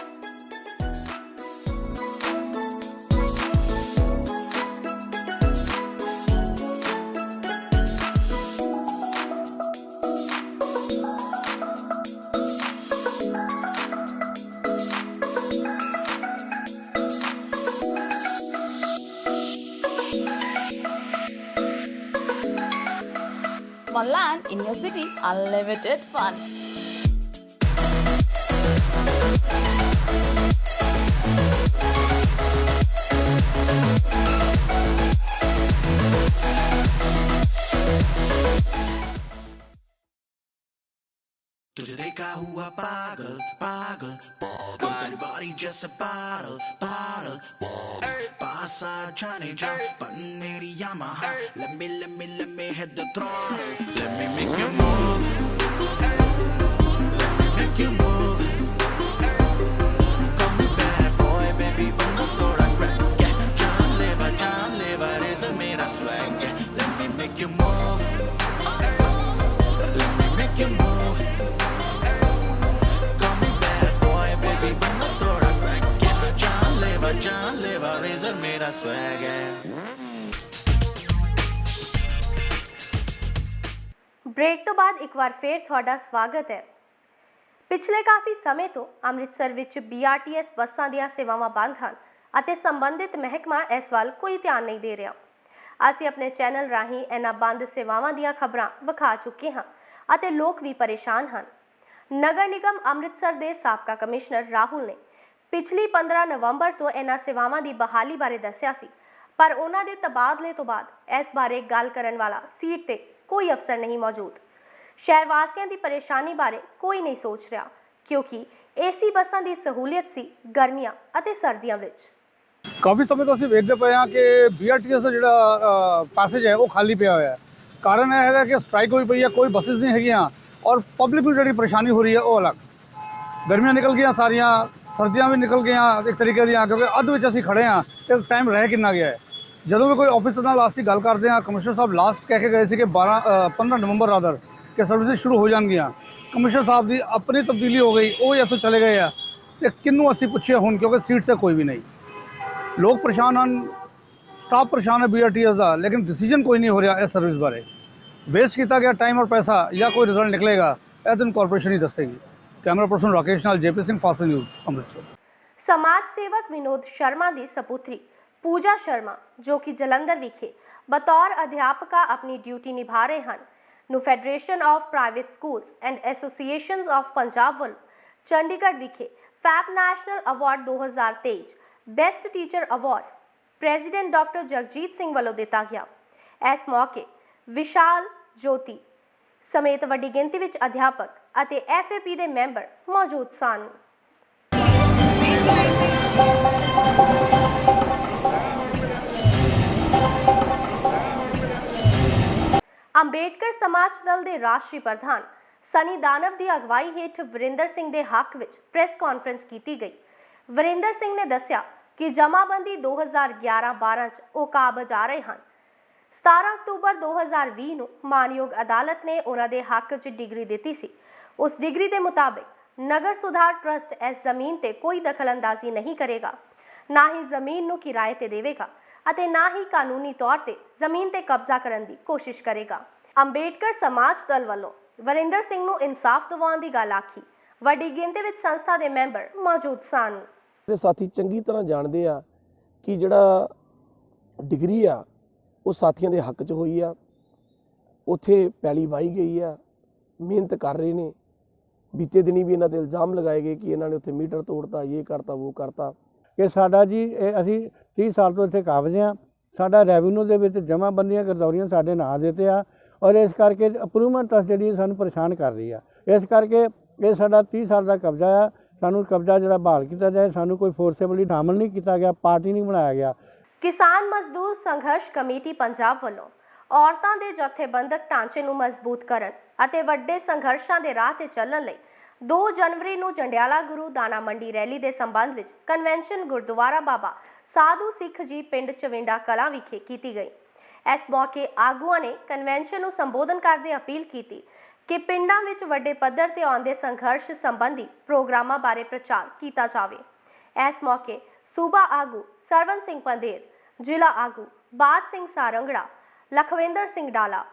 unlimited fun. Lamborghini Yamaha. Let me, let me, let me hit the throttle. Let me make you move. Let me make you move. Call me bad boy, baby, vamos por acá. Yeah, John Lever, John Lever is a mira swag. Yeah, let me make you move. Let me make you move. Call me bad boy, baby, vamos por acá. Yeah, John Lever, John Lever is a mira swag. Yeah. Break ਤੋਂ ਬਾਅਦ ਇੱਕ ਵਾਰ ਫੇਰ ਤੁਹਾਡਾ ਸਵਾਗਤ ਹੈ। ਪਿਛਲੇ ਕਾਫੀ ਸਮੇਂ ਤੋਂ ਅੰਮ੍ਰਿਤਸਰ ਵਿੱਚ BRTS ਬੱਸਾਂ ਦੀਆਂ ਸੇਵਾਵਾਂ ਬੰਦ ਹਨ ਅਤੇ ਸੰਬੰਧਿਤ ਮਹਿਕਮਾ ਇਸ ਵੱਲ ਕੋਈ ਧਿਆਨ ਨਹੀਂ ਦੇ ਰਿਹਾ। ਅਸੀਂ ਆਪਣੇ ਚੈਨਲ ਰਾਹੀਂ ਇਹਨਾਂ ਬੰਦ ਸੇਵਾਵਾਂ ਦੀਆਂ ਖਬਰਾਂ ਵਿਖਾ ਚੁੱਕੇ ਹਾਂ ਅਤੇ ਲੋਕ ਵੀ ਪਰੇਸ਼ਾਨ ਹਨ। ਨਗਰ ਨਿਗਮ ਅੰਮ੍ਰਿਤਸਰ ਦੇ ਸਾਬਕਾ ਕਮਿਸ਼ਨਰ ਰਾਹੁਲ ਨੇ ਪਿਛਲੀ 15 ਨਵੰਬਰ ਤੋਂ ਇਹਨਾਂ ਸੇਵਾਵਾਂ ਦੀ ਬਹਾਲੀ ਬਾਰੇ ਦੱਸਿਆ ਸੀ, ਪਰ ਉਹਨਾਂ ਦੇ ਤਬਾਦਲੇ ਤੋਂ ਬਾਅਦ ਇਸ ਬਾਰੇ ਗੱਲ ਕਰਨ ਵਾਲਾ ਸੀਟ ਤੇ ਕੋਈ ਅਫਸਰ ਨਹੀਂ ਮੌਜੂਦ। ਸ਼ਹਿਰ ਵਾਸੀਆਂ ਦੀ ਪਰੇਸ਼ਾਨੀ ਬਾਰੇ ਕੋਈ ਨਹੀਂ ਸੋਚ ਰਿਹਾ, ਕਿਉਂਕਿ ਏਸੀ ਬੱਸਾਂ ਦੀ ਸਹੂਲਤ ਸੀ ਗਰਮੀਆਂ ਅਤੇ ਸਰਦੀਆਂ ਵਿੱਚ। ਕਾਫੀ ਸਮੇਂ ਤੋਂ ਅਸੀਂ ਵੇਖਦੇ ਪਏ ਹਾਂ ਕਿ BRTS ਦਾ ਜਿਹੜਾ ਪੈਸੇਜ ਹੈ, ਉਹ ਖਾਲੀ ਪਿਆ ਹੋਇਆ ਹੈ। ਕਾਰਨ ਇਹ ਹੈਗਾ ਕਿ ਸਟ੍ਰਾਈਕ ਹੋਈ ਪਈ ਹੈ, ਕੋਈ ਬੱਸਿਸ ਨਹੀਂ ਹੈਗੀਆਂ ਔਰ ਪਬਲਿਕ ਨੂੰ ਜਿਹੜੀ ਪਰੇਸ਼ਾਨੀ ਹੋ ਰਹੀ ਹੈ, ਉਹ ਅਲੱਗ। ਗਰਮੀਆਂ ਨਿਕਲ ਗਈਆਂ ਸਾਰੀਆਂ, ਸਰਦੀਆਂ ਵੀ ਨਿਕਲ ਗਈਆਂ ਇੱਕ ਤਰੀਕੇ ਦੀਆਂ, ਕਿਉਂਕਿ ਅੱਧ ਵਿੱਚ ਅਸੀਂ ਖੜੇ ਹਾਂ, ਤੇ ਟਾਈਮ ਰਹਿ ਕਿੰਨਾ ਗਿਆ ਹੈ। ਜਦੋਂ ਵੀ ਕੋਈ ਆਫਿਸਰ ਨਾਲ ਅਸੀਂ ਗੱਲ ਕਰਦੇ ਹਾਂ ਕਮਿਸ਼ਨਰ ਸਾਹਿਬ ਲਾਸਟ ਕਹਿ ਕੇ ਗਏ ਸੀ ਕਿ 12 15 ਨਵੰਬਰ ਰਾਦਰ ਕਿ ਸਰਵਿਸਿਜ਼ ਸ਼ੁਰੂ ਹੋ ਜਾਣਗੀਆਂ। ਕਮਿਸ਼ਨਰ ਸਾਹਿਬ ਦੀ ਆਪਣੀ ਤਬਦੀਲੀ ਹੋ ਗਈ, ਉਹ ਇੱਥੋਂ ਚਲੇ ਗਏ ਆ। ਤੇ ਕਿਹਨੂੰ ਅਸੀਂ ਪੁੱਛਿਆ ਹੁਣ? ਕਿਉਂਕਿ ਸੀਟ ਤੇ ਕੋਈ ਵੀ ਨਹੀਂ। ਲੋਕ ਪਰੇਸ਼ਾਨ ਹਨ ਸਟਾਫ ਪਰੇਸ਼ਾਨ ਹੈ BRTS ਦਾ, ਲੇਕਿਨ ਡਿਸੀਜਨ ਕੋਈ ਨਹੀਂ ਹੋ ਰਿਹਾ ਇਸ ਸਰਵਿਸ ਬਾਰੇ। ਵੇਸਟ ਕੀਤਾ ਗਿਆ ਟਾਈਮ ਔਰ ਪੈਸਾ ਜਾਂ ਕੋਈ ਰਿਜ਼ਲਟ ਨਿਕਲੇਗਾ, ਇਹ ਤਾਂ ਕਾਰਪੋਰੇਸ਼ਨ ਹੀ ਦੱਸੇਗੀ। ਕੈਮਰਾ ਪਰਸਨ ਰਾਕੇਸ਼ ਨਾਲ JP Singh, fast news, Amritsar. ਸਮਾਜ ਸੇਵਕ ਵਿਨੋਦ ਸ਼ਰਮਾ ਦੀ ਸਪੁੱਤਰੀ। ਪੂਜਾ ਸ਼ਰਮਾ, ਜੋ ਕਿ ਜਲੰਧਰ ਵਿਖੇ ਬਤੌਰ ਅਧਿਆਪਕਾ ਆਪਣੀ ਡਿਊਟੀ ਨਿਭਾ ਰਹੇ ਹਨ, ਨੂੰ federation of private schools and associations of Punjab ਵੱਲੋਂ ਚੰਡੀਗੜ੍ਹ ਵਿਖੇ fab national award 2023 best teacher award president doctor Jagjit Singh ਵੱਲੋਂ ਦਿੱਤਾ ਗਿਆ। ਇਸ ਮੌਕੇ ਵਿਸ਼ਾਲ ਜੋਤੀ ਸਮੇਤ ਵੱਡੀ ਗਿਣਤੀ ਵਿੱਚ ਅਧਿਆਪਕ ਅਤੇ ਐਫਏਪੀ ਦੇ ਮੈਂਬਰ ਮੌਜੂਦ ਸਨ। ਅੰਬੇਡਕਰ ਸਮਾਜ ਦਲ ਦੇ ਰਾਸ਼ਟਰੀ ਪ੍ਰਧਾਨ ਸਨੀ ਦਾਨਵ ਦੀ ਅਗਵਾਈ ਹੇਠ ਵਰਿੰਦਰ ਸਿੰਘ ਦੇ ਹੱਕ ਵਿੱਚ ਪ੍ਰੈਸ ਕਾਨਫਰੰਸ ਕੀਤੀ ਗਈ। ਵਰਿੰਦਰ ਸਿੰਘ ਨੇ ਦੱਸਿਆ ਕਿ ਜਮਾਬੰਦੀ 2011-12 ਚ ਉਹ ਕਾਬਜ ਆ ਰਹੇ ਹਨ। 17 ਅਕਤੂਬਰ 2020 ਨੂੰ ਮਾਨਯੋਗ ਅਦਾਲਤ ਨੇ ਉਹਨਾਂ ਦੇ ਹੱਕ 'ਚ ਡਿਗਰੀ ਦਿੱਤੀ ਸੀ। ਉਸ ਡਿਗਰੀ ਦੇ ਮੁਤਾਬਿਕ ਨਗਰ ਸੁਧਾਰ ਟਰਸਟ ਇਸ ਜ਼ਮੀਨ ਤੇ ਕੋਈ ਦਖਲਅੰਦਾਜ਼ੀ ਨਹੀਂ ਕਰੇਗਾ, ਨਾ ਹੀ ਜ਼ਮੀਨ ਨੂੰ ਕਿਰਾਏ ਤੇ ਦੇਵੇਗਾ। ਅਤੇ ਨਾ ਹੀ ਕਾਨੂੰਨੀ ਤੌਰ ਤੇ ਜ਼ਮੀਨ ਤੇ ਕਬਜ਼ਾ ਕਰਨ ਦੀ ਕੋਸ਼ਿਸ਼ ਕਰੇਗਾ। ਅੰਬੇਡਕਰ ਸਮਾਜ ਦਲ ਵੱਲੋਂ ਵਰਿੰਦਰ ਸਿੰਘ ਨੂੰ ਇਨਸਾਫ ਦਿਵਾਉਣ ਦੀ ਗੱਲ ਆਖੀ। ਵੱਡੀ ਗਿਣਤੀ ਵਿੱਚ ਸੰਸਥਾ ਦੇ ਮੈਂਬਰ ਮੌਜੂਦ ਸਨ। ਦੇ ਸਾਥੀ ਚੰਗੀ ਤਰ੍ਹਾਂ ਜਾਣਦੇ ਆ ਕਿ ਜਿਹੜਾ ਡਿਗਰੀ ਆ, ਉਹ ਸਾਥੀਆਂ ਦੇ ਹੱਕ 'ਚ ਹੋਈ ਆ। ਉੱਥੇ ਪੈਲੀ ਵਾਈ ਗਈ ਆ, ਮਿਹਨਤ ਕਰ ਰਹੇ ਨੇ। ਬੀਤੇ ਦਿਨੀ ਵੀ ਇਹਨਾਂ ਦੇ ਇਲਜ਼ਾਮ ਲਗਾਏ ਗਏ ਕਿ ਇਹਨਾਂ ਨੇ ਉੱਥੇ ਮੀਟਰ ਤੋੜਤਾ, ਇਹ ਕਰਤਾ, ਉਹ ਕਰਤਾ। ਕਿ ਸਾਡਾ ਜੀ, ਇਹ ਅਸੀਂ 30 ਸਾਲ ਤੋਂ ਇੱਥੇ ਕਾਬਜ਼ ਆ ਸਾਡਾ ਰੈਵਨਿਊ ਦੇ ਵਿੱਚ ਜਮ੍ਹਾਂਬੰਦੀਆਂ ਗਰਦੌਰੀਆਂ ਸਾਡੇ ਨਾਂ ਦੇ ਤੇ ਆ ਔਰ ਇਸ ਕਰਕੇ ਅਪਰੂਵਮੈਂਟ ਟਰਸਟ ਜਿਹੜੀ ਸਾਨੂੰ ਪਰੇਸ਼ਾਨ ਕਰ ਰਹੀ ਆ। ਇਸ ਕਰਕੇ ਇਹ ਸਾਡਾ 30 ਸਾਲ ਦਾ ਕਬਜ਼ਾ ਆ। ਸਾਨੂੰ ਕਬਜ਼ਾ ਜਿਹੜਾ ਬਹਾਲ ਕੀਤਾ ਜਾਏ, ਸਾਨੂੰ ਕੋਈ ਫੋਰਸੇਬਲੀ ਸ਼ਾਮਲ ਨਹੀਂ ਕੀਤਾ ਗਿਆ, ਪਾਰਟੀ ਨਹੀਂ ਬਣਾਇਆ ਗਿਆ। ਕਿਸਾਨ ਮਜ਼ਦੂਰ ਸੰਘਰਸ਼ ਕਮੇਟੀ ਪੰਜਾਬ ਵੱਲੋਂ ਔਰਤਾਂ ਦੇ ਜਥੇਬੰਦਕ ਢਾਂਚੇ ਨੂੰ ਮਜ਼ਬੂਤ ਕਰਨ ਅਤੇ ਵੱਡੇ ਸੰਘਰਸ਼ਾਂ ਦੇ ਰਾਹ ਤੇ ਚੱਲਣ ਲਈ 2 ਜਨਵਰੀ ਨੂੰ ਜੰਡਿਆਲਾ ਗੁਰੂ ਦਾਣਾ ਮੰਡੀ ਰੈਲੀ ਦੇ ਸੰਬੰਧ ਵਿੱਚ ਕਨਵੈਨਸ਼ਨ ਗੁਰਦੁਆਰਾ ਬਾਬਾ ਸਾਧੂ ਸਿੱਖ ਜੀ ਪਿੰਡ ਚਵਿੰਡਾ ਕਲਾਂ ਵਿਖੇ ਕੀਤੀ ਗਈ। ਇਸ ਮੌਕੇ ਆਗੂਆਂ ਨੇ ਕਨਵੈਨਸ਼ਨ ਨੂੰ ਸੰਬੋਧਨ ਕਰਦੇ ਅਪੀਲ ਕੀਤੀ ਕਿ ਪਿੰਡਾਂ ਵਿੱਚ ਵੱਡੇ ਪੱਧਰ ਤੇ ਆਉਂਦੇ ਸੰਘਰਸ਼ ਸੰਬੰਧੀ ਪ੍ਰੋਗਰਾਮਾਂ ਬਾਰੇ ਪ੍ਰਚਾਰ ਕੀਤਾ ਜਾਵੇ। ਇਸ ਮੌਕੇ ਸੂਬਾ ਆਗੂ ਸਰਵਨ ਸਿੰਘ ਪੰਦੇਰ ਜ਼ਿਲ੍ਹਾ ਆਗੂ ਬਾਦ ਸਿੰਘ ਸਾਰੰਗੜਾ, ਲਖਵਿੰਦਰ ਸਿੰਘ ਡਾਲਾ,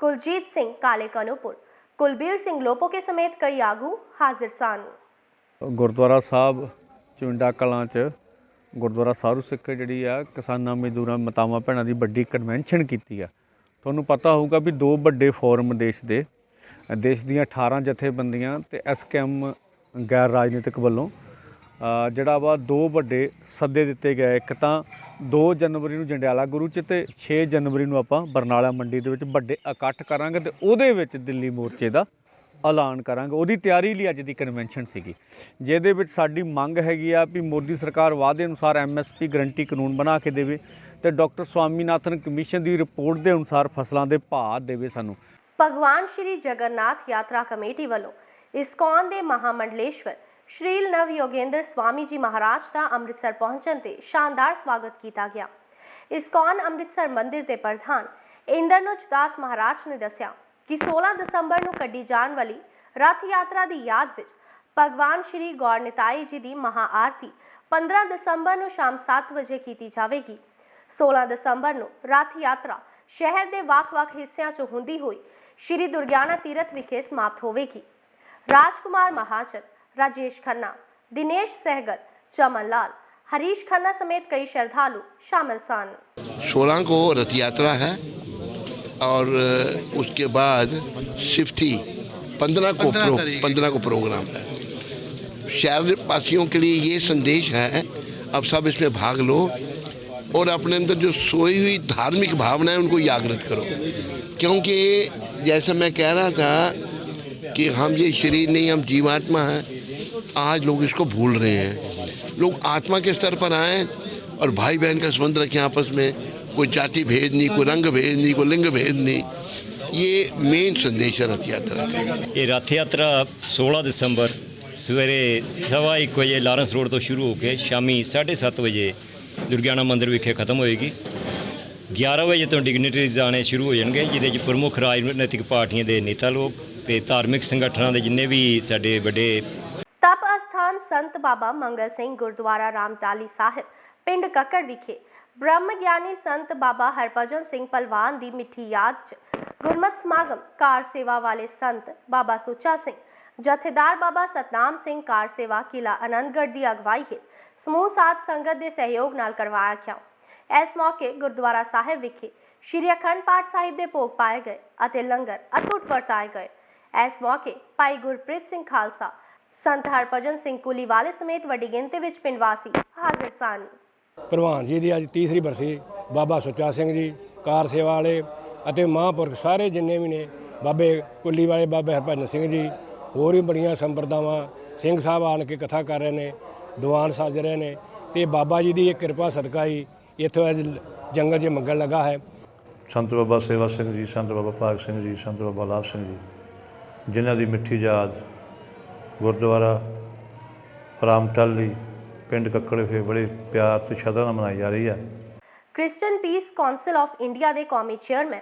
ਕੁਲਜੀਤ ਸਿੰਘ ਕਾਲੇ ਕਨੂਪੁਰ ਕੁਲਬੀਰ ਸਿੰਘ ਲੋਪੋਕੇ ਸਮੇਤ ਕਈ ਆਗੂ ਹਾਜ਼ਰ ਸਨ। ਗੁਰਦੁਆਰਾ ਸਾਹਿਬ, ਚੁੰਡਾ ਕਲਾਂ 'ਚ ਗੁਰਦੁਆਰਾ ਸਾਰੂ ਸਿੱਖ ਜਿਹੜੀ ਆ, ਕਿਸਾਨਾਂ ਮਜ਼ਦੂਰਾਂ ਮਾਤਾਵਾਂ ਭੈਣਾਂ ਦੀ ਵੱਡੀ ਕਨਵੈਨਸ਼ਨ ਕੀਤੀ ਆ। ਤੁਹਾਨੂੰ ਪਤਾ ਹੋਊਗਾ ਵੀ ਦੋ ਵੱਡੇ ਫੋਰਮ ਦੇਸ਼ ਦੇ, ਦੇਸ਼ ਦੀਆਂ 18 ਜਥੇਬੰਦੀਆਂ ਤੇ ਐਸਕੇਐਮ ਗੈਰ ਰਾਜਨੀਤਿਕ ਵੱਲੋਂ ਜਿਹੜਾ ਵਾ ਦੋ ਵੱਡੇ ਸੱਦੇ ਦਿੱਤੇ ਗਏ। ਇੱਕ ਤਾਂ 2 ਜਨਵਰੀ ਨੂੰ ਜੰਡਿਆਲਾ ਗੁਰੂ ਚ ਤੇ 6 ਜਨਵਰੀ ਨੂੰ ਆਪਾਂ ਬਰਨਾਲਾ ਮੰਡੀ ਦੇ ਵਿੱਚ ਵੱਡੇ ਇਕੱਠ ਕਰਾਂਗੇ ਤੇ ਉਹਦੇ ਵਿੱਚ ਦਿੱਲੀ ਮੋਰਚੇ ਦਾ ਐਲਾਨ ਕਰਾਂਗੇ। ਉਹਦੀ ਤਿਆਰੀ ਲਈ ਅੱਜ ਦੀ ਕਨਵੈਨਸ਼ਨ ਸੀਗੀ। ਜਿਹਦੇ ਵਿੱਚ ਸਾਡੀ ਮੰਗ ਹੈਗੀ ਆ ਵੀ ਮੋਦੀ ਸਰਕਾਰ ਵਾਅਦੇ ਅਨੁਸਾਰ ਐਮਐਸਪੀ ਗਰੰਟੀ ਕਾਨੂੰਨ ਬਣਾ ਕੇ ਦੇਵੇ ਤੇ ਡਾਕਟਰ ਸਵਾਮੀਨਾਥਨ ਕਮਿਸ਼ਨ ਦੀ ਰਿਪੋਰਟ ਦੇ ਅਨੁਸਾਰ ਫਸਲਾਂ ਦੇ ਭਾਅ ਦੇਵੇ ਸਾਨੂੰ। ਭਗਵਾਨ ਸ਼੍ਰੀ ਜਗਨਨਾਥ ਯਾਤਰਾ ਕਮੇਟੀ ਵੱਲੋਂ ਇਸਕੌਨ ਦੇ ਮਹਾਮੰਡਲੇਸ਼ਵਰ ਸ਼੍ਰੀਲ ਨਵ ਯੋਗੇਂਦਰ ਸਵਾਮੀ ਜੀ ਮਹਾਰਾਜ ਦਾ ਅੰਮ੍ਰਿਤਸਰ ਪਹੁੰਚਣ ਤੇ ਸ਼ਾਨਦਾਰ ਸਵਾਗਤ ਕੀਤਾ ਗਿਆ। ਇਸਕੌਨ ਅੰਮ੍ਰਿਤਸਰ ਮੰਦਿਰ ਦੇ ਪ੍ਰਧਾਨ ਇੰਦਰਨੁਜ ਦਾਸ ਮਹਾਰਾਜ ਨੇ ਦੱਸਿਆ ਕਿ 16 ਦਸੰਬਰ ਨੂੰ ਕੱਢੀ ਜਾਣ ਵਾਲੀ ਰਥ ਯਾਤਰਾ ਦੀ ਯਾਦ ਵਿੱਚ ਭਗਵਾਨ ਸ਼੍ਰੀ ਗੌਰ ਜੀ ਦੀ ਮਹਾ ਆਰਤੀ 15 ਦਸੰਬਰ ਨੂੰ ਸ਼ਾਮ 7 ਵਜੇ ਕੀਤੀ ਜਾਵੇਗੀ। 16 ਦਸੰਬਰ ਨੂੰ ਰਥ ਯਾਤਰਾ ਸ਼ਹਿਰ ਦੇ ਵੱਖ-ਵੱਖ ਹਿੱਸਿਆਂ 'ਚ ਹੁੰਦੀ ਹੋਈ ਸ਼੍ਰੀ ਦੁਰਗਿਆਨਾ ਤੀਰਥ ਵਿਖੇ ਸਮਾਪਤ ਹੋਵੇਗੀ। ਰਾਜਕੁਮਾਰ ਮਹਾਜਨ राजेश खन्ना दिनेश सहगल चमन लाल हरीश खन्ना समेत कई श्रद्धालु शामिल सन। सोलह को रथ यात्रा है और उसके बाद सिफ्टी पंद्रह को पंद्रह को प्रोग्राम है। शहर वासियों के लिए ये संदेश है अब सब इसमें भाग लो और अपने अंदर जो सोई हुई धार्मिक भावना है उनको जागृत करो। क्योंकि जैसा मैं कह रहा था कि हम ये शरीर नहीं हम जीवात्मा हैं आज लोग इसको भूल रहे हैं लोग आत्मा के स्तर पर आए और भाई बहन का संबंध रखें आपस में कोई जाति भेद नहीं कोई रंग भेद नहीं कोई लिंग भेद नहीं ये मेन संदेश है रथ यात्रा का ਇਹ ਰੱਥ ਯਾਤਰਾ 16 ਦਸੰਬਰ ਸਵੇਰੇ ਸਵਾ ਇੱਕ ਵਜੇ ਲਾਰੈਂਸ ਰੋਡ ਤੋਂ ਸ਼ੁਰੂ ਹੋ ਕੇ ਸ਼ਾਮੀ 7:30 ਵਜੇ ਦੁਰਗਿਆਨਾ ਮੰਦਿਰ ਵਿਖੇ ਖਤਮ ਹੋਏਗੀ 11 ਵਜੇ ਤੋਂ ਡਿਗਨਿਟਰੀਜ਼ ਆਣੇ ਸ਼ੁਰੂ ਹੋ ਜਾਣਗੇ ਜਿਹਦੇ ਵਿੱਚ ਪ੍ਰਮੁੱਖ ਰਾਜਨੀਤਿਕ ਪਾਰਟੀਆਂ ਦੇ ਨੇਤਾ ਲੋਕ ਤੇ ਧਾਰਮਿਕ ਸੰਗਠਨਾਂ ਦੇ ਜਿੰਨੇ ਵੀ ਸਾਡੇ ਵੱਡੇ ਤਪ ਅਸਥਾਨ ਸੰਤ ਬਾਬਾ ਮੰਗਲ ਸਿੰਘ ਗੁਰਦੁਆਰਾ ਰਾਮਟਾਲੀ ਸਾਹਿਬ ਪਿੰਡ ਕੱਕੜ ਵਿਖੇ ਬ੍ਰਹਮ ਗਿਆਨੀ ਸੰਤ ਬਾਬਾ ਹਰਭਜਨ ਸਿੰਘ ਪਲਵਾਨ ਦੀ ਮਿੱਠੀ ਯਾਦ 'ਚ ਗੁਰਮਤਿ ਸਮਾਗਮ ਕਾਰ ਸੇਵਾ ਵਾਲੇ ਸੰਤ ਬਾਬਾ ਸੁੱਚਾ ਸਿੰਘ ਜਥੇਦਾਰ ਬਾਬਾ ਸਤਨਾਮ ਸਿੰਘ ਕਾਰ ਸੇਵਾ ਕਿਲਾ ਆਨੰਦਗੜ੍ਹ ਦੀ ਅਗਵਾਈ ਹੇਠ ਸਮੂਹ ਸਾਧ ਸੰਗਤ ਦੇ ਸਹਿਯੋਗ ਨਾਲ ਕਰਵਾਇਆ ਗਿਆ ਇਸ ਮੌਕੇ ਗੁਰਦੁਆਰਾ ਸਾਹਿਬ ਵਿਖੇ ਸ਼੍ਰੀ ਅਖੰਡ ਪਾਠ ਸਾਹਿਬ ਦੇ ਭੋਗ ਪਾਏ ਗਏ ਅਤੇ ਲੰਗਰ ਅਟੁੱਟ ਵਰਤਾਏ ਗਏ ਇਸ ਮੌਕੇ ਭਾਈ ਗੁਰਪ੍ਰੀਤ ਸਿੰਘ ਖਾਲਸਾ ਸੰਤ ਹਰਭਜਨ ਸਿੰਘ ਕੁਲੀਵਾਲੇ ਸਮੇਤ ਵੱਡੀ ਗਿਣਤੀ ਵਿੱਚ ਪਿੰਡ ਵਾਸੀ ਹਾਜ਼ਰ ਸਨ। ਪ੍ਰਵਾਨ ਜੀ ਦੀ ਅੱਜ ਤੀਸਰੀ ਬਰਸੀ ਬਾਬਾ ਸੁੱਚਾ ਸਿੰਘ ਜੀ ਕਾਰ ਸੇਵਾ ਵਾਲੇ ਅਤੇ ਮਹਾਂਪੁਰਖ ਸਾਰੇ ਜਿੰਨੇ ਵੀ ਨੇ ਬਾਬੇ ਕੁੱਲੀ ਵਾਲੇ ਬਾਬੇ ਹਰਭਜਨ ਸਿੰਘ ਜੀ ਹੋਰ ਵੀ ਬੜੀਆਂ ਸੰਪਰਦਾਵਾਂ ਸਿੰਘ ਸਾਹਿਬ ਆਣ ਕੇ ਕਥਾ ਕਰ ਰਹੇ ਨੇ ਦੀਵਾਨ ਸਾਜ ਰਹੇ ਨੇ ਤੇ ਬਾਬਾ ਜੀ ਦੀ ਇਹ ਕਿਰਪਾ ਸਦਕਾ ਹੀ ਇੱਥੋਂ ਅੱਜ ਜੰਗਲ 'ਚ ਮੰਗਣ ਲੱਗਾ ਹੈ। ਸੰਤ ਬਾਬਾ ਸੇਵਾ ਸਿੰਘ ਜੀ ਸੰਤ ਬਾਬਾ ਭਾਗ ਸਿੰਘ ਜੀ ਸੰਤ ਬਾਬਾ ਲਾਭ ਸਿੰਘ ਜੀ ਜਿਨ੍ਹਾਂ ਦੀ ਮਿੱਠੀ ਯਾਦ ਗੁਰਦੁਆਰਾ ਰਾਮਟਾਲੀ ਪਿੰਡ ਕੱਕੜ ਬੜੇ ਪਿਆਰ ਤੇ ਸ਼ਰਧਾ ਨਾਲ ਮਨਾਈ ਜਾ ਰਹੀ ਹੈ Christian peace council of India ਦੇ ਕੌਮੀ ਚੇਅਰਮੈਨ,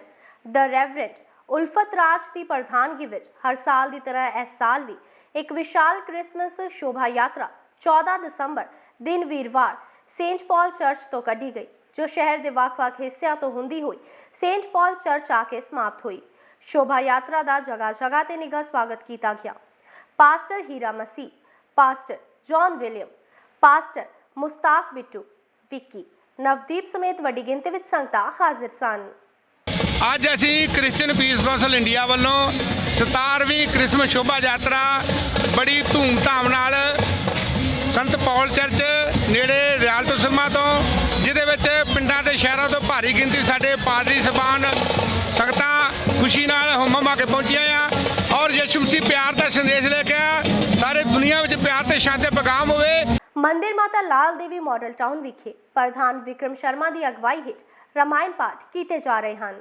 ਦ ਰੈਵਰੈਂਡ ਉਲਫਤ ਰਾਜ ਦੀ ਪ੍ਰਧਾਨਗੀ ਵਿੱਚ ਹਰ ਸਾਲ ਦੀ ਤਰ੍ਹਾਂ ਇਸ ਸਾਲ ਵੀ ਇੱਕ ਵਿਸ਼ਾਲ ਕ੍ਰਿਸਮਸ ਸ਼ੋਭਾ ਯਾਤਰਾ 14 ਦਸੰਬਰ ਦਿਨ ਵੀਰਵਾਰ ਸੇਂਟ ਪਾਲ ਚਰਚ ਤੋਂ ਕੱਢੀ ਗਈ, ਜੋ ਸ਼ਹਿਰ ਦੇ ਵੱਖ-ਵੱਖ ਹਿੱਸਿਆਂ ਤੋਂ ਹੁੰਦੀ ਹੋਈ ਸੇਂਟ ਪਾਲ ਚਰਚ ਆ ਕੇ ਸਮਾਪਤ ਹੋਈ। ਸ਼ੋਭਾ ਯਾਤਰਾ ਦਾ ਜਗ੍ਹਾ-ਜਗ੍ਹਾ ਤੇ ਨਿੱਘਾ ਸਵਾਗਤ ਕੀਤਾ ਗਿਆ। Pastor Hira Masih pastor John William pastor Mustaq Bittu Vicky Navdeep ਸਮੇਤ ਵੱਡੀ ਗਿਣਤੀ ਵਿੱਚ ਸੰਗਤਾਂ ਹਾਜ਼ਰ ਸਨ ਅੱਜ ਅਸੀਂ ਕ੍ਰਿਸਚੀਅਨ ਪੀਸ ਕੌਂਸਲ ਇੰਡੀਆ ਵੱਲੋਂ 17ਵੀਂ ਕ੍ਰਿਸਮਸ ਸ਼ੋਭਾ ਯਾਤਰਾ ਬੜੀ ਧੂਮਧਾਮ ਨਾਲ ਸੰਤ ਪੌਲ ਚਰਚ ਨੇੜੇ ਰਿਆਲਟੋ ਸਿਮਾ ਤੋਂ, ਜਿਹਦੇ ਵਿੱਚ ਪਿੰਡਾਂ ਤੇ ਸ਼ਹਿਰਾਂ ਤੋਂ ਭਾਰੀ ਗਿਣਤੀ ਸਾਡੇ ਪਾਦਰੀ ਸਬਾਨ ਸੰਗਤਾਂ ਖੁਸ਼ੀ ਨਾਲ ਹੁਮ ਹੁਮਾ ਕੇ ਪਹੁੰਚੀਆਂ ਆ। ਯਿਸੂ ਮਸੀਹ ਪਿਆਰ ਦਾ ਸੰਦੇਸ਼ ਲੈ ਕੇ ਆਇਆ। ਸਾਰੇ ਦੁਨੀਆ ਵਿੱਚ ਪਿਆਰ ਤੇ ਸ਼ਾਂਤੀ ਦਾ ਪੈਗਾਮ ਹੋਵੇ। ਮੰਦਿਰ ਮਾਤਾ ਲਾਲ ਦੇਵੀ ਮਾਡਲ ਟਾਊਨ ਵਿਖੇ ਪ੍ਰਧਾਨ ਵਿਕਰਮ ਸ਼ਰਮਾ ਦੀ ਅਗਵਾਈ ਹੇਠ ਰਾਮਾਇਣ ਪਾਠ ਕੀਤੇ ਜਾ ਰਹੇ ਹਨ।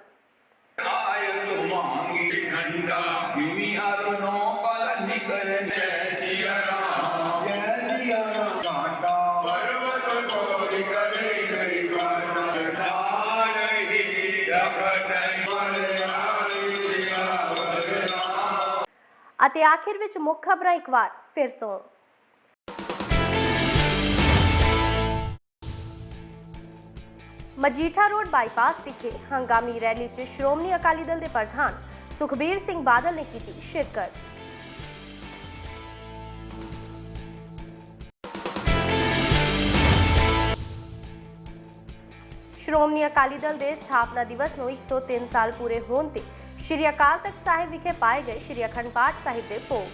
ਅਤੇ ਆਖਿਰ ਵਿੱਚ ਮੁੱਖ ਖਬਰਾਂ ਇੱਕ ਵਾਰ ਫਿਰ ਤੋਂ। ਮਜੀਠਾ ਰੋਡ ਬਾਈਪਾਸ ਵਿਖੇ ਹੰਗਾਮੀ ਰੈਲੀ 'ਚ ਸ਼੍ਰੋਮਣੀ ਅਕਾਲੀ ਦਲ ਦੇ ਪ੍ਰਧਾਨ ਸੁਖਬੀਰ ਸਿੰਘ ਬਾਦਲ ਨੇ ਕੀਤੀ ਸ਼ਿਰਕਤ। ਸ਼੍ਰੋਮਣੀ ਅਕਾਲੀ ਦਲ ਦੇ ਸਥਾਪਨਾ ਦਿਵਸ ਨੂੰ 103 ਸਾਲ ਪੂਰੇ ਹੋਣ ਤੇ ਸ਼੍ਰੀ ਅਕਾਲ ਤਖਤ ਸਾਹਿਬ ਵਿਖੇ ਪਾਏ ਗਏ ਸ਼੍ਰੀ ਅਖੰਡ ਪਾਠ ਸਾਹਿਬ ਦੇ ਭੋਗ।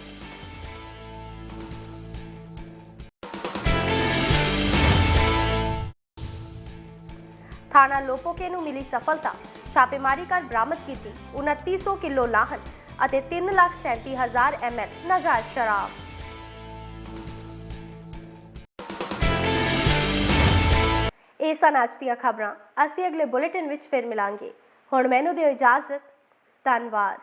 ਥਾਣਾ ਲੋਪੋਕੇ ਨੂੰ ਮਿਲੀ ਸਫਲਤਾ। ਛਾਪੇਮਾਰੀ ਕਰ ਬਰਾਮਦ ਕੀਤੀ 2900 ਕਿਲੋ ਲਾਹਨ ਅਤੇ 337000 ml ਨਾਜਾਇਜ਼ ਸ਼ਰਾਬ। ਇਹ ਸਨ ਅੱਜ ਦੀਆਂ ਖਬਰਾਂ। ਅਸੀਂ ਅਗਲੇ ਬੁਲੇਟਿਨ ਵਿੱਚ ਫਿਰ ਮਿਲਾਂਗੇ। ਹੁਣ ਮੈਨੂੰ ਦਿਓ ਇਜਾਜ਼ਤ। ਧੰਨਵਾਦ।